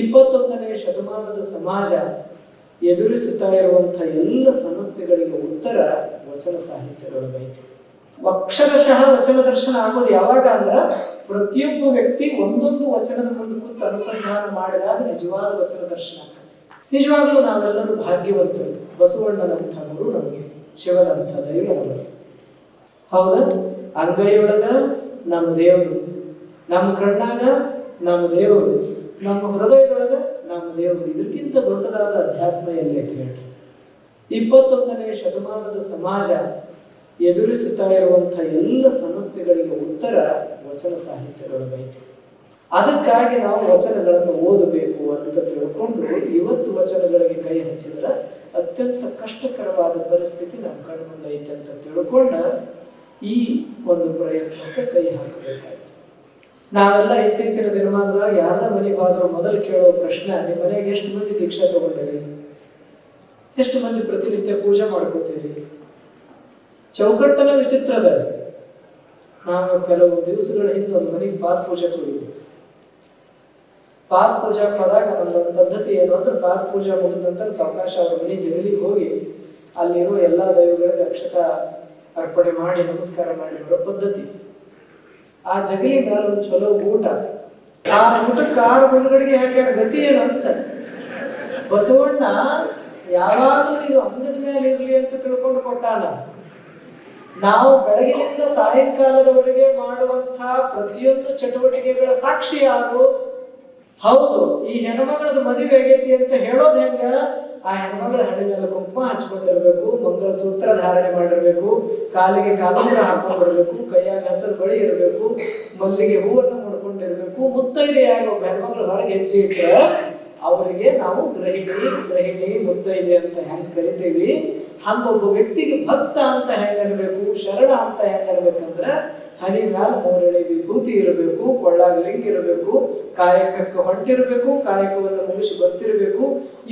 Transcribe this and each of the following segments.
ಇಪ್ಪತ್ತೊಂದನೇ ಶತಮಾನದ ಸಮಾಜ ಎದುರಿಸುತ್ತಾ ಇರುವಂತಹ ಎಲ್ಲ ಸಮಸ್ಯೆಗಳಿಗೆ ಉತ್ತರ ವಚನ ಸಾಹಿತ್ಯದೊಳಗೈತೆ ಅಕ್ಷರಶಃ ವಚನ ದರ್ಶನ ಆಗೋದು ಯಾವಾಗ ಅಂದ್ರ ಪ್ರತಿಯೊಬ್ಬ ವ್ಯಕ್ತಿ ಒಂದೊಂದು ವಚನದ ಮುಂದೆ ಕೂತು ಅನುಸಂಧಾನ ಮಾಡಿದಾಗ ನಿಜವಾದ ವಚನ ದರ್ಶನ ಆಗ್ತದೆ. ನಿಜವಾಗ್ಲೂ ನಾವೆಲ್ಲರೂ ಭಾಗ್ಯವಂತರು. ಬಸವಣ್ಣನಂಥ ಗುರು ನಮಗೆ, ಶಿವನಂಥ ದೈವ ಹೌದಾ? ಅಂಗೈಯೊಳಗ ನಮ್ಮ ದೇವರು. ನಮ್ಮ ಕಣ್ಣಾಗ ನಮ್ಮ ದೇವರು. ನಮ್ಮ ಹೃದಯದೊಳಗೆ, ನಮ್ಮ ದೇವರು ಇದಕ್ಕಿಂತ ದೊಡ್ಡದಾದ ಅಧ್ಯಾತ್ಮ ಎಲ್ಲ ಹೇಳ್ರಿ. ಇಪ್ಪತ್ತೊಂದನೇ ಶತಮಾನದ ಸಮಾಜ ಎದುರಿಸುತ್ತಾ ಇರುವಂತಹ ಎಲ್ಲ ಸಮಸ್ಯೆಗಳಿಗೆ ಉತ್ತರ ವಚನ ಸಾಹಿತ್ಯದೊಳಗೈತಿ ಅದಕ್ಕಾಗಿ ನಾವು ವಚನಗಳನ್ನು ಓದಬೇಕು ಅಂತ ತಿಳ್ಕೊಂಡು ಇವತ್ತು ವಚನಗಳಿಗೆ ಕೈ ಹಚ್ಚಿದ್ರೆ ಅತ್ಯಂತ ಕಷ್ಟಕರವಾದ ಪರಿಸ್ಥಿತಿ ನಮ್ಮ ಕಣ್ಮುಂದೈತೆ ಅಂತ ತಿಳ್ಕೊಂಡ ಈ ಒಂದು ಪ್ರಯತ್ನಕ್ಕೆ ಕೈ ಹಾಕಬೇಕಾಯ್ತು. ನಾವೆಲ್ಲ ಇತ್ತೀಚಿನ ದಿನಮಾನದಾಗ ಯಾರ್ದ ಮನೆಗೆ ಹೋದ್ರು ಮೊದಲು ಕೇಳೋ ಪ್ರಶ್ನೆ, ನಿಮ್ಮ ಮನೆಗೆ ಎಷ್ಟು ಮಂದಿ ದೀಕ್ಷೆ ತಗೊಂಡಿರಿ? ಎಷ್ಟು ಮಂದಿ ಪ್ರತಿನಿತ್ಯ ಪೂಜೆ ಮಾಡ್ಕೋತೀರಿ? ಚೌಕಟ್ಟನ ವಿಚಿತ್ರ ಅದ. ನಾವು ಕೆಲವು ದಿವಸಗಳ ಹಿಂದೆ ಒಂದು ಮನೆಗೆ ಪಾದ ಪೂಜೆ ಕೊಡಿದ್ದೆ ಪಾದ ಪೂಜೆ ಮಾಡಿದಾಗ ನಮ್ಮೊಂದು ಪದ್ಧತಿ ಏನು ಅಂದ್ರೆ ಪಾದ ಪೂಜೆ ಮುಗಿದ ನಂತರ ಸಾವಕಾಶ ಅವ್ರ ಮನೆ ಜಗಲಿಗೆ ಹೋಗಿ ಅಲ್ಲಿರುವ ಎಲ್ಲಾ ದೈವಗಳಿಗೆ ಅಕ್ಷತ ಅರ್ಪಣೆ ಮಾಡಿ, ನಮಸ್ಕಾರ ಮಾಡಿದರೋ ಪದ್ಧತಿ. ಆ ಜಗಲಿ ಮೇಲೆ ಒಂದು ಚಲೋ ಊಟ. ಆ ಊಟಕ್ಕೆ ಆರು ಮುಳುಗಡೆಗೆ ಹಾಕ್ಯಾರ ಗತಿ ಏನು ಅಂತ. ಬಸವಣ್ಣ, ಯಾವಾಗಲೂ ಇದು ಅಂಗದ ಮೇಲೆ ಇರಲಿ ಅಂತ ತಿಳ್ಕೊಂಡು ಕೊಟ್ಟಾನ. ನಾವು ಬೆಳಗಿನಿಂದ ಸಾಯಂಕಾಲದವರೆಗೆ ಮಾಡುವಂತಹ ಪ್ರತಿಯೊಂದು ಚಟುವಟಿಕೆಗಳ ಸಾಕ್ಷಿ ಯಾರು? ಹೌದು, ಈ ಹೆಣ್ಮಗಳದ ಮದುವೆ ಆಗೈತಿ ಅಂತ ಹೇಳೋದ್ ಹೆಂಗ? ಆ ಹೆಣ್ಮಗಳ ಹಣೆ ಮೇಲೆ ಕುಂಕುಮ ಹಚ್ಕೊಂಡಿರ್ಬೇಕು ಮಂಗಳ ಸೂತ್ರ ಧಾರಣೆ ಮಾಡಿರ್ಬೇಕು, ಕಾಲಿಗೆ ಕಾಲುಗಳ ಹಾಕೊಂಡಿರ್ಬೇಕು ಕೈಯಾಗ ಹಸಿರು ಬಳಿ ಇರಬೇಕು, ಮಲ್ಲಿಗೆ ಹೂವನ್ನು ಮುಡ್ಕೊಂಡಿರ್ಬೇಕು, ಮುತ್ತೈದೆಯಾಗಿ ಒಬ್ಬ ಹೆಣ್ಮಗಳು ಹೊರಗೆ ಹೆಚ್ಚಿ ಇಟ್ರೆ ಅವರಿಗೆ ನಾವು ಗ್ರಹಿಣಿ ಗ್ರಹಿಣಿ ಮುತ್ತೈದೆ ಅಂತ ಹೆಂಗ್ ಕರಿತೀವಿ? ಹಂಗೊಬ್ಬ ವ್ಯಕ್ತಿಗೆ ಭಕ್ತ ಅಂತ ಹೆಂಗಿರ್ಬೇಕು ಶರಣ ಅಂತ ಹೆಂಗಿರ್ಬೇಕಂದ್ರ ಹನಿ ಮ್ಯಾಲ ಮೂರಳಿ ವಿಭೂತಿ ಇರಬೇಕು ಕೊಳ್ಳಾಗ ಲಿಂಗ ಇರಬೇಕು, ಕಾಯಕಕ್ಕೆ ಹೊಂಟಿರಬೇಕು, ಕಾಯಕವನ್ನು ಮುಗಿಸಿ ಬರ್ತಿರಬೇಕು.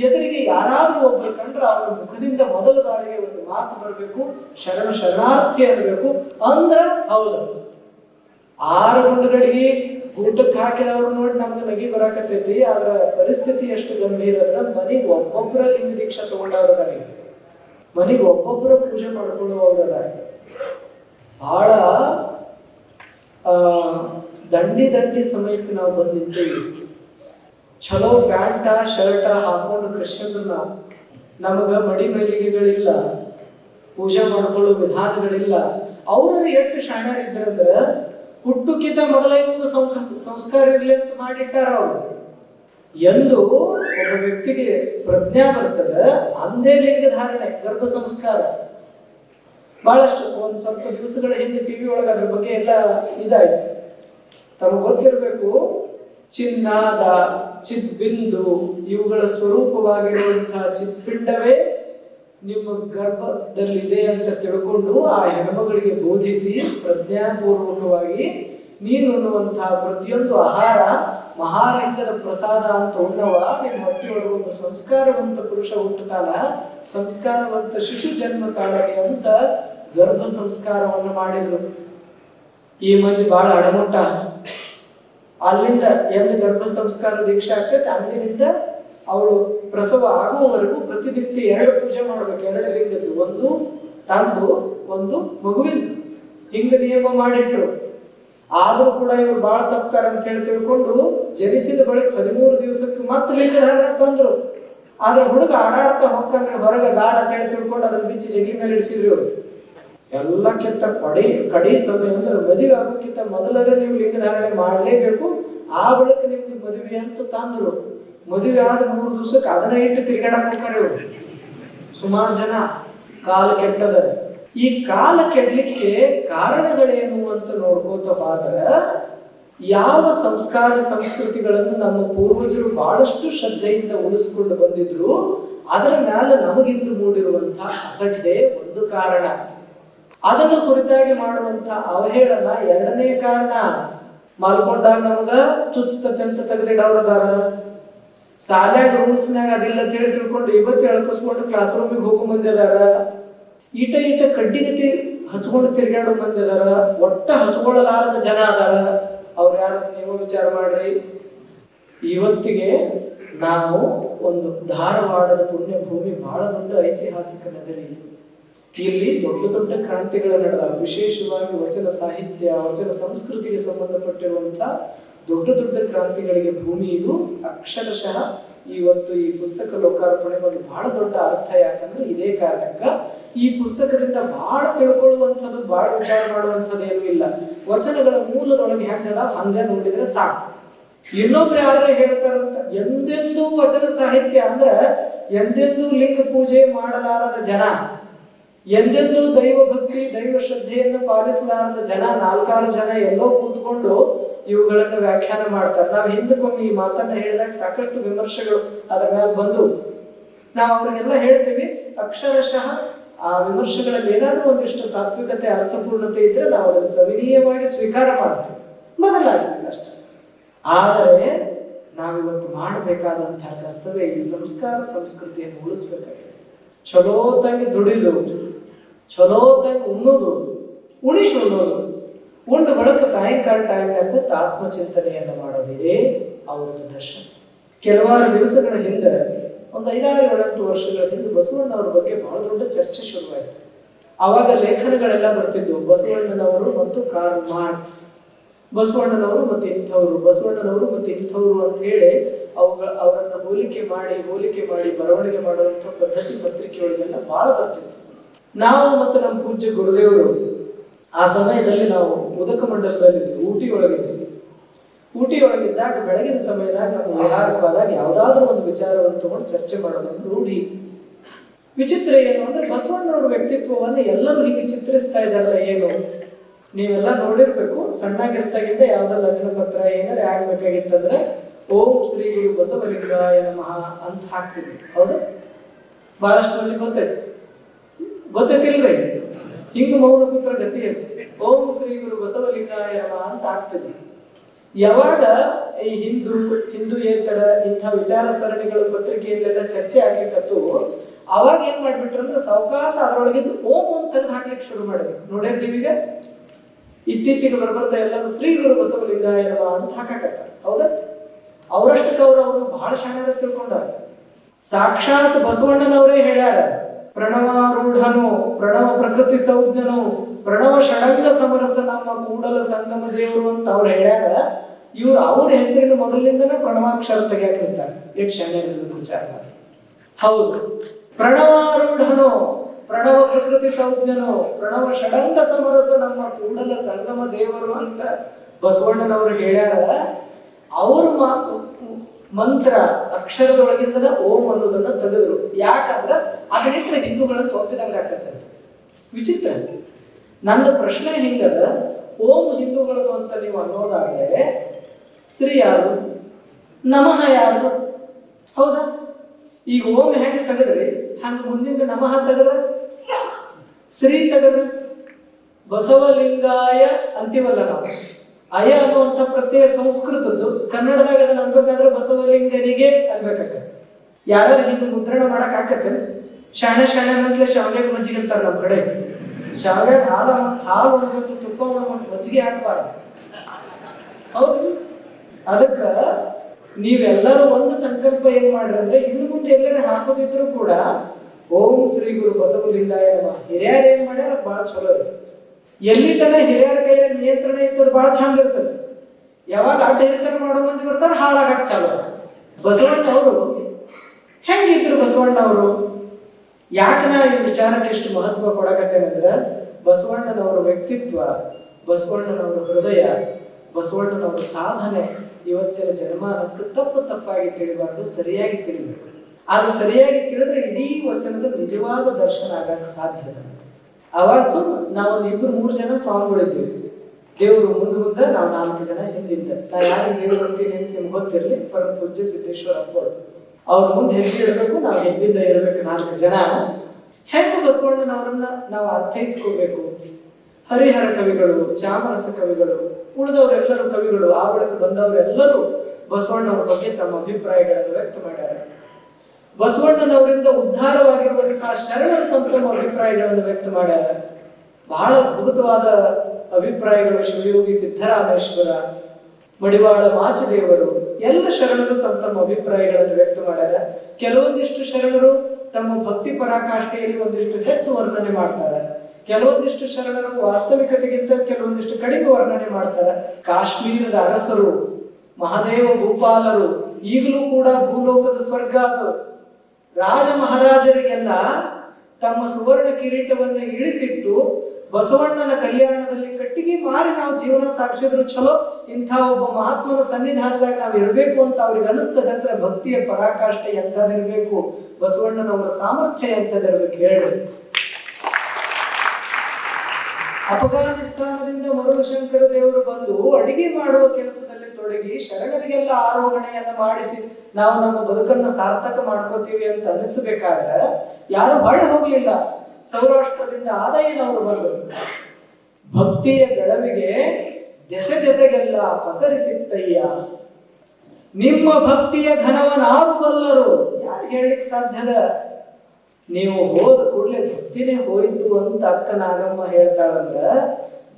ಎದುರಿಗೆ ಯಾರಾದ್ರೂ ಒಬ್ಬರು ಕಂಡ್ರೆ ಅವರ ಮುಖದಿಂದ ಮೊದಲ ಬಾರಿಗೆ ಒಂದು ಮಾತು ಬರಬೇಕು, ಶರಣ ಶರಣಾರ್ಥಿ ಇರಬೇಕು ಅಂದ್ರ ಹೌದು. ಆರು ಗುಂಡುಗಳಿಗೆ ಊಟಕ್ಕೆ ಹಾಕಿದವ್ರು ನೋಡಿ ನಮ್ಗೆ ನಗಿ ಬರಾಕತ್ತೈತಿ, ಆದ್ರ ಪರಿಸ್ಥಿತಿ ಎಷ್ಟು ಗಂಭೀರ ಅಂದ್ರೆ ಮನೆಗೆ ಒಬ್ಬೊಬ್ಬರ ಲಿಂಗ ದೀಕ್ಷಾ ತಗೊಂಡವ್ರ ನನಗೆ ಮನೆಗೆ ಒಬ್ಬೊಬ್ಬರ ಪೂಜೆ ಮಾಡ್ಕೊಳ್ಳುವವರದಾರ ಬಹಳ ದಂಡಿ ದಂಡಿ ಸಮಯಕ್ಕೆ ನಾವು ಬಂದಿದ್ದೇವೆ ಚಲೋ ಪ್ಯಾಂಟ, ಶರ್ಟ ಹಾಕೊಂಡು ಕೃಷ್ಣನ ನಮಗ ಮಡಿ ಮೈಲಿಗೆಗಳಿಲ್ಲ ಪೂಜೆ ಮಾಡ್ಕೊಳ್ಳೋ ವಿಧಾನಗಳಿಲ್ಲ. ಅವರು ಎಷ್ಟು ಶಾಣ್ಯರ್ ಇದ್ರಂದ್ರ ಹುಟ್ಟುಕಿತ ಮೊದಲೇ ಒಂದು ಸಂಕ- ಸಂಸ್ಕಾರ ಇರ್ಲಿ ಅಂತ ಮಾಡಿಟ್ಟಾರ ಅವರು. ಎಂದು ಒಬ್ಬ ವ್ಯಕ್ತಿಗೆ ಪ್ರಜ್ಞಾ ಬರ್ತದ. ಅಂದೇ ಲಿಂಗ ಧಾರಣೆ, ಗರ್ಭ ಸಂಸ್ಕಾರ. ಬಹಳಷ್ಟು ಒಂದು ಸ್ವಲ್ಪ ದಿವಸಗಳ ಹಿಂದೆ ಟಿವಿ ಒಳಗೆ ಅದ್ರ ಬಗ್ಗೆ ಎಲ್ಲ ಇದಾಯ್ತು. ತಮಗೆ ಗೊತ್ತಿರಬೇಕು, ಚಿನ್ನಾದ, ಚಿದ್ಬಿಂದು ಇವುಗಳ ಸ್ವರೂಪವಾಗಿರುವಂತಹ ಚಿತ್ಪಿಂಡವೇ ನಿಮ್ಮ ಗರ್ಭದಲ್ಲಿದೆ ಅಂತ ತಿಳ್ಕೊಂಡು ಆ ಹೆಣ್ಮಗಳಿಗೆ ಬೋಧಿಸಿ ಪ್ರಜ್ಞಾಪೂರ್ವಕವಾಗಿ ನೀನು ಉಣ್ಣುವಂತಹ ಪ್ರತಿಯೊಂದು ಆಹಾರ ಮಹಾಲಿಂಗದ ಪ್ರಸಾದ ಅಂತ ಉಣ್ಣವ ನಿಮ್ಮ ಹೊಟ್ಟೆಯೊಳಗೆ ಒಂದು ಸಂಸ್ಕಾರವಂತ ಪುರುಷ ಹುಟ್ಟುತ್ತಾನ ಸಂಸ್ಕಾರವಂತ ಶಿಶು ಜನ್ಮ ತಾಳಲಿ ಅಂತ ಗರ್ಭ ಸಂಸ್ಕಾರವನ್ನು ಮಾಡಿದ್ರು. ಈ ಮಂದಿ ಬಹಳ ಅಡಮುಟ್ಟ. ಅಲ್ಲಿಂದ ಎಂದು ಗರ್ಭ ಸಂಸ್ಕಾರ ದೀಕ್ಷೆ ಆಗ್ತೈತೆ ಅಂದಿನಿಂದ ಅವಳು ಪ್ರಸವ ಆಗುವವರೆಗೂ ಪ್ರತಿನಿತ್ಯ ಎರಡು ಪೂಜೆ ಮಾಡ್ಬೇಕು, ಎರಡು ಲಿಂಗದ್ದು, ಒಂದು ತಂದು, ಒಂದು ಮಗುವಿಂದು. ಹಿಂಗ ನಿಯಮ ಮಾಡಿಟ್ರು. ಆದ್ರೂ ಕೂಡ ಇವ್ರು ಬಾಳ ತಪ್ತಾರೆ ಅಂತ ಹೇಳಿ ತಿಳ್ಕೊಂಡು ಜನಿಸಿದ ಬಳಿಕ ಹದಿಮೂರು ದಿವಸಕ್ಕೆ ಮತ್ತೆ ಲಿಂಗಧಾರಣ ತಂದ್ರು. ಆದ್ರೆ ಹುಡುಗ ಆಡಾಡ್ತಾ ಹೋಗ್ತಾನೆ ಹೊರಗೆ ಗಾಢ ಅಂತ ಹೇಳಿ ತಿಳ್ಕೊಂಡು ಅದನ್ನ ಬಿಚ್ಚಿ ಜಗಿ ಮೇಲೆ ಇಡಿಸಿದ್ರು ಇವರು. ಎಲ್ಲಕ್ಕಿಂತ ಕಡಿ ಕಡಿ ಸಮಯ ಅಂದ್ರೆ ಮದುವೆ ಆಗೋಕ್ಕಿಂತ ಮೊದಲರೇ ನೀವು ಲಿಂಗಧಾರಣೆ ಮಾಡಲೇಬೇಕು. ಆ ಬಳಿಕ ನಿಮ್ಗೆ ಮದುವೆ ಅಂತ ತಂದ್ರು. ಮದುವೆ ಆದ ಮೂರು ದಿವಸಕ್ಕೆ ಅದನ್ನ ಇಟ್ಟು ತಿರ್ಗಾಡಕ್ ಹೋಗ್ತಾರೆ ಇವರು. ಸುಮಾರು ಜನ. ಕಾಲು ಕೆಟ್ಟದ. ಈ ಕಾಲ ಕೆಡ್ಲಿಕ್ಕೆ ಕಾರಣಗಳೇನು ಅಂತ ನೋಡ್ಕೋತ ಹೋದ್ರೆ, ಯಾವ ಸಂಸ್ಕಾರ ಸಂಸ್ಕೃತಿಗಳನ್ನು ನಮ್ಮ ಪೂರ್ವಜರು ಬಹಳಷ್ಟು ಶ್ರದ್ಧೆಯಿಂದ ಉಳಿಸ್ಕೊಂಡು ಬಂದಿದ್ರು, ಅದರ ಮೇಲೆ ನಮಗಿಂದು ಮೂಡಿರುವಂತಹ ಅಸಡ್ಡೆ ಒಂದು ಕಾರಣ. ಅದನ್ನು ಕುರಿತಾಗಿ ಮಾಡುವಂತ ಅವಹೇಳನ ಎರಡನೇ ಕಾರಣ. ಮಲ್ಕೊಂಡಾಗ ನಮಗ ಚುಚ್ಚತತೆ ಅಂತ ತೆಗೆದಿಡವ್ರದಾರ ಶಾಲ್ಯಾಗ ರೂಲ್ಸ್ನಾಗ ಅದಿಲ್ಲ ತಿಳಿ ತಿಳ್ಕೊಂಡು ಇವತ್ತು ಎಳ್ಕಸ್ಕೊಂಡು ಕ್ಲಾಸ್ ರೂಮಿಗೆ ಹೋಗೋ ಮಂದಿ ಅದಾರ ಈಟ ಈಟ ಕಡ್ಡಿಗತಿ ಹಚ್ಕೊಂಡು ತಿರ್ಗಾಡೋ ಬಂದಿದಾರ ಒಟ್ಟ ಹಚ್ಕೊಳ್ಳಲಾರದ ಜನ ಅದಾರ, ಅವ್ರ ಯಾರು ನೀವು ವಿಚಾರ ಮಾಡ್ರಿ ಇವತ್ತಿಗೆ ನಾವು ಒಂದು ಧಾರವಾಡದ ಪುಣ್ಯ ಭೂಮಿ ಬಹಳ ದೊಡ್ಡ ಐತಿಹಾಸಿಕ ನಗರಿ. ಇಲ್ಲಿ ದೊಡ್ಡ ದೊಡ್ಡ ಕ್ರಾಂತಿಗಳ ನಡೆದ ವಿಶೇಷವಾಗಿ ವಚನ ಸಾಹಿತ್ಯ, ವಚನ ಸಂಸ್ಕೃತಿಗೆ ಸಂಬಂಧಪಟ್ಟಿರುವಂತಹ ದೊಡ್ಡ ದೊಡ್ಡ ಕ್ರಾಂತಿಗಳಿಗೆ ಭೂಮಿ ಇದು ಅಕ್ಷರಶಃ ಇವತ್ತು ಈ ಪುಸ್ತಕ ಲೋಕಾರ್ಪಣೆ ಒಂದು ಬಹಳ ದೊಡ್ಡ ಅರ್ಥ, ಯಾಕಂದ್ರೆ ಇದೇ ಕಾರಣಕ್ಕ ಈ ಪುಸ್ತಕದಿಂದ ಬಹಳ ತಿಳ್ಕೊಳ್ಳುವಂಥದ್ದು ಬಹಳ ವಿಚಾರ ಮಾಡುವಂಥದ್ದು ಏನೂ ಇಲ್ಲ. ವಚನಗಳ ಮೂಲದೊಳಗೆ ಹೆಂಗದ? ಹಂಗ ನೋಡಿದ್ರೆ ಸಾಕು. ಇನ್ನೊಬ್ರು ಯಾರು ಹೇಳ್ತಾರಂತ, ಎಂದೆಂದೂ ವಚನ ಸಾಹಿತ್ಯ ಅಂದ್ರ ಎಂದೆಂದೂ ಲಿಂಗ ಪೂಜೆ ಮಾಡಲಾರದ ಜನ, ಎಂದೆಂದೂ ದೈವ ಭಕ್ತಿ, ದೈವ ಶ್ರದ್ಧೆಯನ್ನು ಪಾಲಿಸಲಾರದ ಜನ, ನಾಲ್ಕಾರು ಜನ ಎಲ್ಲೋ ಕೂತ್ಕೊಂಡು ಇವುಗಳನ್ನ ವ್ಯಾಖ್ಯಾನ ಮಾಡ್ತಾರೆ. ನಾವು ಹಿಂದಕ್ಕೊಮ್ಮೆ ಈ ಮಾತನ್ನ ಹೇಳಿದಾಗ ಸಾಕಷ್ಟು ವಿಮರ್ಶೆಗಳು ಅದರ ಮೇಲೆ ಬಂದು. ನಾವು ಅವ್ರಿಗೆಲ್ಲ ಹೇಳ್ತೀವಿ, ಅಕ್ಷರಶಃ ಆ ವಿಮರ್ಶೆಗಳಲ್ಲಿ ಏನಾದರೂ ಒಂದಿಷ್ಟು ಸಾತ್ವಿಕತೆ, ಅರ್ಥಪೂರ್ಣತೆ ಇದ್ರೆ ನಾವು ಅದನ್ನು ಸವಿನೀಯವಾಗಿ ಸ್ವೀಕಾರ ಮಾಡ್ತೀವಿ. ಬದಲಾಗಿಲ್ಲ ಅಷ್ಟೇ. ಆದರೆ ನಾವಿವತ್ತು ಮಾಡಬೇಕಾದಂತಹ ಕರ್ತವ್ಯ ಈ ಸಂಸ್ಕಾರ ಸಂಸ್ಕೃತಿಯನ್ನು ಉಳಿಸ್ಬೇಕಾಗಿದೆ. ಚಲೋತಾಗಿ ದುಡಿದು ಚಲೋತಾಗಿ ಉಣ್ಣೋದು ಉಣಿಸಿ ಉಣ್ಣೋದು ಉಂಡು ಬಳಿಕ ಸಾಯಂಕಾಲ ಟೈಮ್ನಾಗ ಕೂತು ಆತ್ಮಚಿಂತನೆಯನ್ನು ಮಾಡೋದಿದೆ ಅವರ ದರ್ಶನ. ಕೆಲವಾರು ದಿವಸಗಳ ಹಿಂದೆ ಒಂದು ಐದಾರು ಏಳೆಂಟು ವರ್ಷಗಳ ಹಿಂದೆ ಬಸವಣ್ಣವ್ರ ಬಗ್ಗೆ ಬಹಳ ದೊಡ್ಡ ಚರ್ಚೆ ಶುರುವಾಯಿತು. ಆವಾಗ ಲೇಖನಗಳೆಲ್ಲ ಬರ್ತಿದ್ವು. ಬಸವಣ್ಣನವರು ಮತ್ತು ಕಾರ್ಲ್ ಮಾರ್ಕ್ಸ್ ಬಸವಣ್ಣನವರು ಮತ್ತು ಇಂಥವ್ರು. ಬಸವಣ್ಣನವರು ಮತ್ತು ಇಂಥವ್ರು ಅಂತ ಹೇಳಿ ಅವುಗಳ ಅವರನ್ನ ಹೋಲಿಕೆ ಮಾಡಿ ಹೋಲಿಕೆ ಮಾಡಿ, ಬರವಣಿಗೆ ಮಾಡುವಂತ ಪದ್ಧತಿ ಪತ್ರಿಕೆಗಳಿಗೆಲ್ಲ ಬಹಳ ಬರ್ತಿತ್ತು. ನಾವು ಮತ್ತು ನಮ್ಮ ಪೂಜ್ಯ ಗುರುದೇವರು ಆ ಸಮಯದಲ್ಲಿ ನಾವು ಉದಕ ಮಂಡಲದಲ್ಲಿ ಊಟಿ ಊಟಿ ಒಳಗಿದ್ದಾಗ ಬೆಳಗಿನ ಸಮಯದಾಗ ನಾವು ಆಹಾರವಾದಾಗ ಯಾವ್ದಾದ್ರು ಒಂದು ವಿಚಾರವನ್ನು ತಗೊಂಡು ಚರ್ಚೆ ಮಾಡೋದನ್ನು ರೂಢಿ ವಿಚಿತ್ರ ಏನು ಅಂದ್ರೆ ಬಸವಣ್ಣನವರ ವ್ಯಕ್ತಿತ್ವವನ್ನು ಎಲ್ಲರೂ ಹೀಗೆ ಚಿತ್ರಿಸ್ತಾ ಇದ್ದಾರಲ್ಲ, ಏನು? ನೀವೆಲ್ಲ ನೋಡಿರ್ಬೇಕು ಸಣ್ಣಾಗಿರ್ತಾಗಿಂದ ಯಾವ್ದೋ ಲಗ್ನ ಪತ್ರ ಏನಾರ ಆಗ್ಬೇಕಾಗಿತ್ತಂದ್ರೆ ಓಂ ಶ್ರೀ ಗುರು ಬಸವಲಿಂಗಾಯ ನಮಃ ಅಂತ ಹಾಕ್ತಿದ್ವಿ ಹೌದು? ಬಹಳಷ್ಟು ಮಂದಿ ಗೊತ್ತೈತಿ ಗೊತ್ತೈತಿಲ್ರಿ ಹಿಂಗ ಮೌನ ಪುತ್ರ ಗತಿ ಓಂ ಶ್ರೀ ಗುರು ಬಸವಲಿಂಗಾಯ ನಮಃ ಅಂತ ಹಾಕ್ತಿದ್ವಿ ಯಾವಾಗ ಈ ಹಿಂದೂ ಹಿಂದೂಯೇತರ ಇಂಥ ವಿಚಾರ ಸರಣಿಗಳ ಪತ್ರಿಕೆಯಲ್ಲೆಲ್ಲ ಚರ್ಚೆ ಆಗ್ಲಿಕ್ಕತ್ತು, ಅವಾಗ ಏನ್ ಮಾಡ್ಬಿಟ್ರು ಅಂದ್ರೆ ಸಾವಕಾಶ ಅದರೊಳಗಿದ್ದು ಓಂ ಅಂತ ತೆಗೆದು ಹಾಕ್ಲಿಕ್ಕೆ ಶುರು ಮಾಡಿದ್ರು. ನೋಡ್ಯಾರ ನೀವೀಗ? ಇತ್ತೀಚೆಗೆ ಬರ್ಬರ್ತಾ ಎಲ್ಲರೂ ಶ್ರೀ ಗುರು ಬಸವಲಿಂಗಾಯ ನಮಃ ಅಂತ ಹಾಕಾಕತ್ತಾರ. ಹೌದಾ? ಅವರಷ್ಟಕ್ಕೆ ಅವ್ರು ಅವರು ಬಹಳ ಶಾಣ್ಯರ ತಿಳ್ಕೊಂಡಾರ. ಸಾಕ್ಷಾತ್ ಬಸವಣ್ಣನವರೇ ಹೇಳ್ಯಾರ ಪ್ರಣವಾರೂಢನು, ಪ್ರಣವ ಪ್ರಕೃತಿ ಸೌಜ್ಞನು, ಪ್ರಣವ ಷಡಂಗ ಸಮರಸ ನಮ್ಮ ಕೂಡಲ ಸಂಗಮ ದೇವರು ಅಂತ ಅವ್ರು ಹೇಳ್ಯಾರ. ಇವ್ರು ಅವ್ರ ಹೆಸರಿನ ಮೊದಲಿನಿಂದನೇ ಪ್ರಣವಾಕ್ಷರ ತೆಗಿಯಾಕ ಇರ್ತಾರೆ ಎಷ್ಟು ಶಾಣ್ಯ ವಿಚಾರ ಮಾಡಿ. ಹೌದು. ಪ್ರಣವಾರೂಢನು, ಪ್ರಣವ ಪ್ರಕೃತಿ ಸೌಜ್ಞನು, ಪ್ರಣವ ಷಡಂಗ ಸಮರಸ ನಮ್ಮ ಕೂಡಲ ಸಂಗಮ ದೇವರು ಅಂತ ಬಸವಣ್ಣನವರು ಹೇಳ್ಯಾರ. ಅವ್ರ ಮಾ- ಮಂತ್ರ ಅಕ್ಷರದೊಳಗಿಂದನ ಓಂ ಅನ್ನೋದನ್ನ ತೆಗೆದ್ರು. ಯಾಕಂದ್ರ ಅದನ್ನಿಟ್ರೆ ಹಿಂದೂಗಳನ್ನ ಒಪ್ಪಿದಂಗ ಆಗ್ತದೆ ವಿಚಿತ್ರ. ನಂದು ಪ್ರಶ್ನೆ ಹಿಂಗದ, ಓಂ ಹಿಂದೂಗಳದು ಅಂತ ನೀವು ಅನ್ನೋದಾದ್ರೆ, ಸ್ತ್ರೀ ಯಾರು? ನಮಃ ಯಾರು? ಹೌದಾ? ಈಗ ಓಂ ಹೆಂಗೆ ತೆಗೆದ್ರಿ? ಹಂಗ ಮುಂದಿಂದ ನಮಃ ತೆಗೆದ್ರ? ಶ್ರೀ ತೆಗೆದ್ರಿ. ಬಸವಲಿಂಗಾಯ ಅಂತೀವಲ್ಲ ನಾವು. ಅಯ ಅನ್ನುವಂಥ ಪ್ರತ್ಯಯ ಸಂಸ್ಕೃತದ್ದು, ಕನ್ನಡದಾಗ ಅದನ್ನ ಅನ್ಬೇಕಾದ್ರೆ ಬಸವಲಿಂಗನಿಗೆ ಅನ್ಬೇಕಾಗತ್ತೆ ಯಾರು ಹಿಂಗೆ ಮುದ್ರಣ ಮಾಡಕ್ ಆಕತ್ತೆ ಶಾಣೆ ಶಾಣೆ ಅಂತಲೇ ಶಾವ್ಯಾಗ ಮಜ್ಜಿಗೆ ಅಂತಾರೆ ನಮ್ಮ ಕಡೆ. ಶಾವ್ಯಾಗ ಹಾಲು ಹಾಲು ಉಣ್ಬೇಕು, ತುಪ್ಪ ಉಣ್ಬೇಕು, ಮಜ್ಜಿಗೆ ಹಾಕಬಾರ್ದು. ಹೌದು. ಅದಕ್ಕ ನೀವೆಲ್ಲರೂ ಒಂದು ಸಂಕಲ್ಪ ಏನ್ ಮಾಡ್ರಿ ಅಂದ್ರೆ, ಇನ್ನು ಮುಂದೆ ಎಲ್ಲರೂ ಹಾಕೋದಿದ್ರು ಕೂಡ, ಓಂ ಶ್ರೀ ಗುರು ಬಸವಲಿಂಗಾಯ ಹಿರಿಯರು ಏನ್ ಮಾಡ್ಯಾರ ಬಹಳ ಚಲೋ ಇದೆ. ಎಲ್ಲಿ ತನ ಹಿರಿಯರ ಕೈಯಲ್ಲಿ ನಿಯಂತ್ರಣ ಇರ್ತದೆ ಬಹಳ ಚಂದ ಇರ್ತದೆ. ಯಾವಾಗ ಅಡ್ಡ ಹಿರಿತನ ಮಾಡೋ ಮಂದಿ ಬರ್ತಾರೆ ಹಾಳಾಗಕ್ ಚಾಲು ಬಸವಣ್ಣ ಅವರು ಹೆಂಗಿದ್ರು ಬಸವಣ್ಣ ಅವರು? ಯಾಕೆ ನಾ ಈ ವಿಚಾರಕ್ಕೆ ಎಷ್ಟು ಮಹತ್ವ ಕೊಡಕತ್ತೇನಂದ್ರೆ ಬಸವಣ್ಣನವರ ವ್ಯಕ್ತಿತ್ವ, ಬಸವಣ್ಣನವರ ಹೃದಯ, ಬಸವಣ್ಣನವರ ಸಾಧನೆ ಇವತ್ತಿನ ಜನಮಾನಕ್ಕೆ ತಪ್ಪು ತಪ್ಪಾಗಿ ತಿಳಿಬಾರ್ದು, ಸರಿಯಾಗಿ ತಿಳಿಬೇಕು. ಅದು ಸರಿಯಾಗಿ ತಿಳಿದ್ರೆ ಇಡೀ ವಚನದ ನಿಜವಾದ ದರ್ಶನ ಆಗಕ್ಕೆ ಸಾಧ್ಯ. ಅವಾಗ ಸುಮ್ ನಾವೊಂದು ಇಬ್ರು ಮೂರು ಜನ ಸ್ವಾಮಿಗಳಿದ್ದೀವಿ ದೇವರು ಮುಂದೆ ಮುಂದೆ ನಾವು ನಾಲ್ಕು ಜನ ಹಿಂದಿದ್ದ. ನಾ ಯಾರು ದೇವರು ಅಂತೀನಿ ಅಂತ ನಿಮ್ಗೆ ಗೊತ್ತಿರಲಿ ಪರಮ ಪೂಜ್ಯ ಸಿದ್ದೇಶ್ವರ ಅಪ್ಪಗಳು ಅವ್ರ ಮುಂದೆ ಹೆಜ್ಜೆ ಇರಬೇಕು ನಾವು ಹಿಂದಿಂದ ಇರಬೇಕು ನಾಲ್ಕು ಜನ. ಹೆಂಗೆ ಬಸವಣ್ಣನವರನ್ನ ನಾವು ಅರ್ಥೈಸ್ಕೋಬೇಕು? ಹರಿಹರ ಕವಿಗಳು, ಚಾಮರಸ ಕವಿಗಳು, ಉಳಿದವರೆಲ್ಲರೂ ಕವಿಗಳು ಆ ಬಳಿಕ ಬಂದವರೆಲ್ಲರೂ ಬಸವಣ್ಣವರ ಬಗ್ಗೆ ತಮ್ಮ ಅಭಿಪ್ರಾಯಗಳನ್ನು ವ್ಯಕ್ತ ಮಾಡ್ಯಾರ. ಬಸವಣ್ಣನವರಿಂದ ಉದ್ಧಾರವಾಗಿರುವಂತಹ ಶರಣರು ತಮ್ಮ ತಮ್ಮ ಅಭಿಪ್ರಾಯಗಳನ್ನು ವ್ಯಕ್ತ ಮಾಡ್ಯಾರ. ಬಹಳ ಅದ್ಭುತವಾದ ಅಭಿಪ್ರಾಯಗಳು ಶಿವಯೋಗಿ ಸಿದ್ದರಾಮೇಶ್ವರ ಮಡಿವಾಳ ಮಾಚದೇವರು ಎಲ್ಲ ಶರಣರು ತಮ್ಮ ತಮ್ಮ ಅಭಿಪ್ರಾಯಗಳನ್ನು ವ್ಯಕ್ತ ಮಾಡ್ಯಾರ. ಕೆಲವೊಂದಿಷ್ಟು ಶರಣರು ತಮ್ಮ ಭಕ್ತಿ ಪರಾಕಾಷ್ಠೆಯಲ್ಲಿ ಒಂದಿಷ್ಟು ಹೆಚ್ಚು ವರ್ಣನೆ ಮಾಡ್ತಾರೆ. ಕೆಲವೊಂದಿಷ್ಟು ಶರಣರು ವಾಸ್ತವಿಕತೆಗಿಂತ ಕೆಲವೊಂದಿಷ್ಟು ಕಡಿಮೆ ವರ್ಣನೆ ಮಾಡ್ತಾರೆ. ಕಾಶ್ಮೀರದ ಅರಸರು, ಮಹಾದೇವ ಭೂಪಾಲರು, ಈಗಲೂ ಕೂಡ ಭೂಲೋಕದ ಸ್ವರ್ಗ ಅದು. ರಾಜ ಮಹಾರಾಜರಿಗೆಲ್ಲ ತಮ್ಮ ಸುವರ್ಣ ಕಿರೀಟವನ್ನು ಇಳಿಸಿಟ್ಟು ಬಸವಣ್ಣನ ಕಲ್ಯಾಣದಲ್ಲಿ ಕಟ್ಟಿಗೆ ಮಾರಿ ನಾವು ಜೀವನ ಸಾಕ್ಷಿದ್ರು ಚಲೋ, ಇಂಥ ಒಬ್ಬ ಮಹಾತ್ಮನ ಸನ್ನಿಧಾನದಾಗ ನಾವು ಇರಬೇಕು ಅಂತ ಅವ್ರಿಗೆ ಅನಿಸ್ತದಂದ್ರೆ ಭಕ್ತಿಯ ಪರಾಕಾಷ್ಠೆ ಎಂಥದಿರ್ಬೇಕು ಬಸವಣ್ಣನವರ ಸಾಮರ್ಥ್ಯ ಎಂಥದಿರ್ಬೇಕು ಹೇಳಿ. ಅಫಘಾನಿಸ್ತಾನದಿಂದ ಮರುಳು ಶಂಕರ ದೇವರು ಬಂದು ಅಡಿಗೆ ಮಾಡುವ ಕೆಲಸದಲ್ಲಿ ತೊಡಗಿ ಶರಣರಿಗೆಲ್ಲ ಆರೋಹಣೆಯನ್ನ ಮಾಡಿಸಿ ನಾವು ನಮ್ಮ ಬದುಕನ್ನ ಸಾರ್ಥಕ ಮಾಡ್ಕೋತೀವಿ ಅಂತ ಅನಿಸ್ಬೇಕಾದ್ರೆ ಯಾರು ಹೊಳೆ ಹೋಗ್ಲಿಲ್ಲ. ಸೌರಾಷ್ಟ್ರದಿಂದ ಆದಾಯನವರು ಬಂದರು ಭಕ್ತಿಯ ಬೆಳವಿಗೆ ದೆಸೆ ದೆಸೆಗೆಲ್ಲ ಪಸರಿಸಿತ್ತಯ್ಯ. ನಿಮ್ಮ ಭಕ್ತಿಯ ಘನವನಾರು ಬಲ್ಲರು. ಯಾರು ಹೇಳಲಿಕ್ಕೆ ಸಾಧ್ಯದ? ನೀವು ಹೋದ ಕೂಡಲೇ ಭಕ್ತಿನೇ ಹೋಯಿತು ಅಂತ ಅಕ್ಕ ನಾಗಮ್ಮ ಹೇಳ್ತಾಳಂದ್ರ